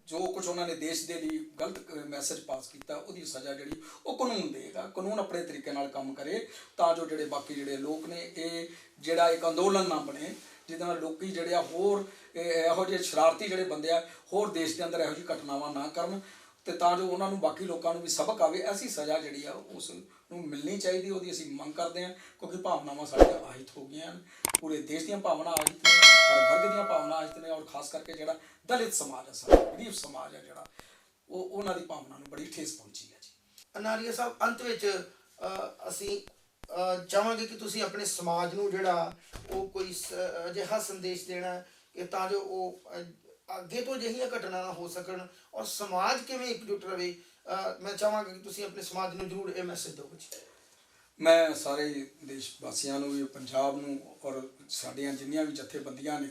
ਜੋ ਕੁਝ ਉਹਨਾਂ ਨੇ ਦੇਸ਼ ਦੇ ਲਈ ਗਲਤ ਮੈਸੇਜ ਪਾਸ ਕੀਤਾ, ਉਹਦੀ ਸਜ਼ਾ ਜਿਹੜੀ, ਉਹ ਕਾਨੂੰਨ ਦੇਗਾ। ਕਾਨੂੰਨ ਆਪਣੇ ਤਰੀਕੇ ਨਾਲ ਕੰਮ ਕਰੇ, ਤਾਂ ਜੋ ਜਿਹੜੇ ਬਾਕੀ ਜਿਹੜੇ ਲੋਕ ਨੇ, ਇਹ ਜਿਹੜਾ ਇੱਕ ਅੰਦੋਲਨ ਨਾ ਬਣੇ, ਜਿਹਦੇ ਨਾਲ ਲੋਕੀ ਜਿਹੜੇ ਆ ਹੋਰ ਇਹੋ ਜਿਹੇ ਸ਼ਰਾਰਤੀ ਜਿਹੜੇ ਬੰਦੇ ਆ, ਹੋਰ ਦੇਸ਼ ਦੇ ਅੰਦਰ ਇਹੋ ਜਿਹੀ ਘਟਨਾਵਾਂ ਨਾ ਕਰਨ, ਤੇ ਤਾਂ ਜੋ ਉਹਨਾਂ ਨੂੰ ਬਾਕੀ ਲੋਕਾਂ ਨੂੰ ਵੀ ਸਬਕ ਆਵੇ, ਐਸੀ ਸਜ਼ਾ ਜਿਹੜੀ ਆ, ਉਸ ਨੂੰ ਮਿਲਣੀ ਚਾਹੀਦੀ ਉਹਦੀ ਅਸੀਂ ਮੰਗ ਕਰਦੇ ਹਾਂ ਕਿਉਂਕਿ ਭਾਵਨਾਵਾਂ ਸਾਡੀਆਂ ਆਹਿਤ ਹੋ ਗਈਆਂ ਹਨ। ਪੂਰੇ ਦੇਸ਼ ਦੀਆਂ ਭਾਵਨਾ ਆਹਿਤ ਨੇ ਹਰ ਵਰਗ ਦੀਆਂ ਭਾਵਨਾ ਆਹਿਤ ਨੇ ਔਰ ਖਾਸ ਕਰਕੇ ਜਿਹੜਾ ਦਲਿਤ ਸਮਾਜ ਹੈ ਸਾਡਾ ਗਰੀਬ ਸਮਾਜ ਹੈ ਜਿਹੜਾ ਉਹ ਉਹਨਾਂ ਦੀ ਭਾਵਨਾ ਨੂੰ ਬੜੀ ਠੇਸ ਪਹੁੰਚੀ ਹੈ ਜੀ। ਅਨਾਰੀਆ ਸਾਹਿਬ ਅੰਤ ਵਿੱਚ ਅਸੀਂ ਅਹ, ਚਾਹਾਂਗੇ ਕਿ ਤੁਸੀਂ ਆਪਣੇ ਸਮਾਜ ਨੂੰ ਜਿਹੜਾ ਉਹ ਕੋਈ ਅਜਿਹਾ ਸੰਦੇਸ਼ ਦੇਣਾ ਕਿ ਤਾਂ ਜੋ ਉਹ ਅੱਗੇ ਤੋਂ ਅਜਿਹੀਆਂ ਘਟਨਾਵਾਂ ਹੋ ਸਕਣ ਔਰ ਸਮਾਜ ਕਿਵੇਂ ਇਕਜੁੱਟ ਰਵੇ ਮੈਂ ਚਾਹਾਂਗਾ ਕਿ ਤੁਸੀਂ ਆਪਣੇ ਸਮਾਜ ਨੂੰ ਜ਼ਰੂਰ ਇਹ ਮੈਸੇਜ ਦਿਓ ਜੀ ਮੈਂ ਸਾਰੇ ਦੇਸ਼ ਵਾਸੀਆਂ ਨੂੰ ਵੀ, ਪੰਜਾਬ ਨੂੰ ਔਰ ਸਾਡੀਆਂ ਜਿੰਨੀਆਂ ਵੀ ਜਥੇਬੰਦੀਆਂ ਨੇ,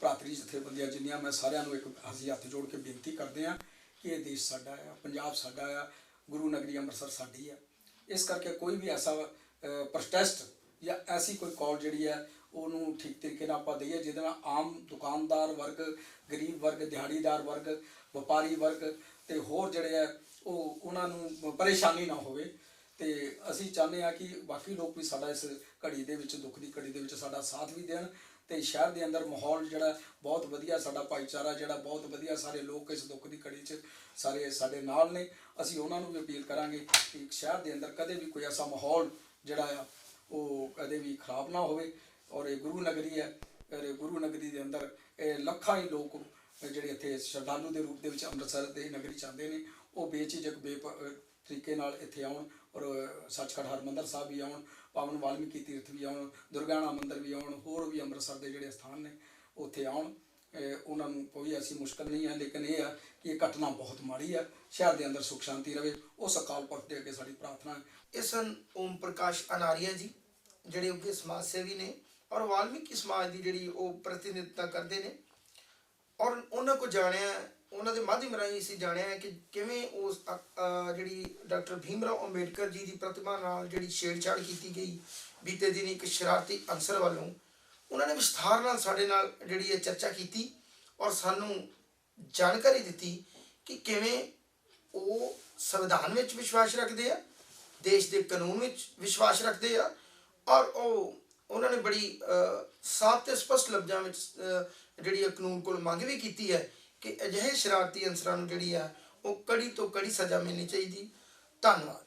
ਭਰਾਤਰੀ ਜਥੇਬੰਦੀਆਂ ਜਿੰਨੀਆਂ, ਮੈਂ ਸਾਰਿਆਂ ਨੂੰ ਇੱਕ ਅਸੀਂ ਹੱਥ ਜੋੜ ਕੇ ਬੇਨਤੀ ਕਰਦੇ ਹਾਂ ਕਿ ਇਹ ਦੇਸ਼ ਸਾਡਾ ਆ, ਪੰਜਾਬ ਸਾਡਾ ਆ, ਗੁਰੂ ਨਗਰੀ ਅੰਮ੍ਰਿਤਸਰ ਸਾਡੀ ਆ। ਇਸ ਕਰਕੇ ਕੋਈ ਵੀ ਐਸਾ ਪ੍ਰੋਟੈਸਟ ਜਾਂ ਐਸੀ ਕੋਈ ਕਾਲ ਜਿਹੜੀ ਹੈ, ਉਹਨੂੰ ਠੀਕ ਤਰੀਕੇ ਨਾਲ ਆਪਾਂ ਦਈਏ, ਜਿਹਦੇ ਨਾਲ ਆਮ ਦੁਕਾਨਦਾਰ ਵਰਗ, ਗਰੀਬ ਵਰਗ, ਦਿਹਾੜੀਦਾਰ ਵਰਗ, ਵਪਾਰੀ ਵਰਗ ਤੇ ਹੋਰ ਜਿਹੜੇ ਆ, ਉਹ ਉਹਨਾਂ ਨੂੰ ਪਰੇਸ਼ਾਨੀ ਨਾ ਹੋਵੇ। ਤੇ ਅਸੀਂ ਚਾਹੁੰਦੇ ਆ ਕਿ ਬਾਕੀ ਲੋਕ ਵੀ ਸਾਡਾ ਇਸ ਘੜੀ ਦੇ ਵਿੱਚ, ਦੁੱਖ ਦੀ ਘੜੀ ਦੇ ਵਿੱਚ ਸਾਡਾ ਸਾਥ ਵੀ ਦੇਣ ਤੇ ਸ਼ਹਿਰ ਦੇ ਅੰਦਰ ਮਾਹੌਲ ਜਿਹੜਾ ਬਹੁਤ ਵਧੀਆ ਸਾਡਾ ਭਾਈਚਾਰਾ, ਜਿਹੜਾ ਬਹੁਤ ਵਧੀਆ ਸਾਰੇ ਲੋਕ ਇਸ ਦੁੱਖ ਦੀ ਘੜੀ 'ਚ ਸਾਰੇ ਸਾਡੇ ਨਾਲ ਨੇ। ਅਸੀਂ ਉਹਨਾਂ ਨੂੰ ਵੀ ਅਪੀਲ ਕਰਾਂਗੇ ਕਿ ਸ਼ਹਿਰ ਦੇ ਅੰਦਰ ਕਦੇ ਵੀ ਕੋਈ ਐਸਾ ਮਾਹੌਲ ਜਿਹੜਾ ਆ, ਉਹ ਕਦੇ ਵੀ ਖਰਾਬ ਨਾ ਹੋਵੇ। ਔਰ ਇਹ ਗੁਰੂ ਨਗਰੀ ਹੈ, ਔਰ ਇਹ ਗੁਰੂ ਨਗਰੀ ਦੇ ਅੰਦਰ ਇਹ ਲੱਖਾਂ ਹੀ ਲੋਕ ਜਿਹੜੇ ਇੱਥੇ ਸ਼ਰਧਾਲੂ ਦੇ ਰੂਪ ਦੇ ਵਿੱਚ ਅੰਮ੍ਰਿਤਸਰ ਦੇ ਨਗਰੀ ਚਾਹੁੰਦੇ ਨੇ, ਉਹ ਬੇਝਿਜਕ ਬੇ ਤਰੀਕੇ ਨਾਲ ਇੱਥੇ ਆਉਣ ਔਰ ਸੱਚਖੰਡ ਹਰਮੰਦਰ ਸਾਹਿਬ ਵੀ ਆਉਣ, ਪਾਵਨ ਵਾਲਮੀਕੀ ਤੀਰਥ ਵੀ ਆਉਣ, ਦੁਰਗਿਆਣਾ ਮੰਦਿਰ ਵੀ ਆਉਣ, ਹੋਰ ਵੀ ਅੰਮ੍ਰਿਤਸਰ ਦੇ ਜਿਹੜੇ ਸਥਾਨ ਨੇ, ਉੱਥੇ ਆਉਣ। ਉਹਨਾਂ ਨੂੰ ਕੋਈ ਐਸੀ ਮੁਸ਼ਕਲ ਨਹੀਂ ਹੈ, ਲੇਕਿਨ ਇਹ ਆ ਕਿ ਇਹ ਘਟਨਾ ਬਹੁਤ ਮਾੜੀ ਹੈ, ਸ਼ਹਿਰ ਦੇ ਅੰਦਰ ਸੁਖ ਸ਼ਾਂਤੀ ਰਵੇ, ਉਸ ਅਕਾਲ ਪੁਰਖ ਦੇ ਅੱਗੇ ਸਾਡੀ ਪ੍ਰਾਰਥਨਾ ਹੈ। ਇਹ ਸਨ ਓਮ ਪ੍ਰਕਾਸ਼ ਅਨਾਰੀਆ ਜੀ, ਜਿਹੜੇ ਉੱਗੇ ਸਮਾਜ ਸੇਵੀ ਨੇ ਔਰ ਵਾਲਮੀਕੀ ਸਮਾਜ ਦੀ ਜਿਹੜੀ ਉਹ ਪ੍ਰਤੀਨਿਧਤਾ ਕਰਦੇ ਨੇ ਔਰ ਉਹਨਾਂ ਕੋ ਜਾਣਿਆ ਉਹਨਾਂ ਦੇ ਮਾਧਿਅਮ ਰਾਹੀਂ ਅਸੀਂ ਜਾਣਿਆ ਕਿ ਕਿਵੇਂ ਉਸ ਜਿਹੜੀ ਡਾਕਟਰ ਭੀਮਰਾਓ ਅੰਬੇਡਕਰ ਜੀ ਦੀ ਪ੍ਰਤਿਮਾ ਨਾਲ ਜਿਹੜੀ ਛੇੜਛਾੜ ਕੀਤੀ ਗਈ ਬੀਤੇ ਦਿਨ ਇੱਕ ਸ਼ਰਾਰਤੀ ਅਨਸਰ ਵੱਲੋਂ ਉਹਨਾਂ ਨੇ ਵਿਸਥਾਰ ਨਾਲ ਸਾਡੇ ਨਾਲ ਜਿਹੜੀ ਇਹ ਚਰਚਾ ਕੀਤੀ ਔਰ ਸਾਨੂੰ ਜਾਣਕਾਰੀ ਦਿੱਤੀ ਕਿ ਕਿਵੇਂ ਉਹ ਸੰਵਿਧਾਨ ਵਿੱਚ ਵਿਸ਼ਵਾਸ ਰੱਖਦੇ ਆ ਦੇਸ਼ ਦੇ ਕਾਨੂੰਨ ਵਿੱਚ ਵਿਸ਼ਵਾਸ ਰੱਖਦੇ ਆ ਔਰ ਉਹ ਉਹਨਾਂ ਨੇ ਬੜੀ ਅਹ, ਸਾਫ਼ ਤੇ ਸਪਸ਼ਟ ਲਫ਼ਜ਼ਾਂ ਵਿੱਚ ਜਿਹੜੀ ਇਹ ਕਾਨੂੰਨ ਕੋਲ ਮੰਗ ਵੀ ਕੀਤੀ ਹੈ ਕਿ ਅਜਿਹੇ ਸ਼ਰਾਰਤੀ ਅਨਸਰਾਂ ਨੂੰ ਜਿਹੜੀ ਆ ਉਹ ਕੜੀ ਤੋਂ ਕੜੀ ਸਜ਼ਾ ਮਿਲਣੀ ਚਾਹੀਦੀ। ਧੰਨਵਾਦ।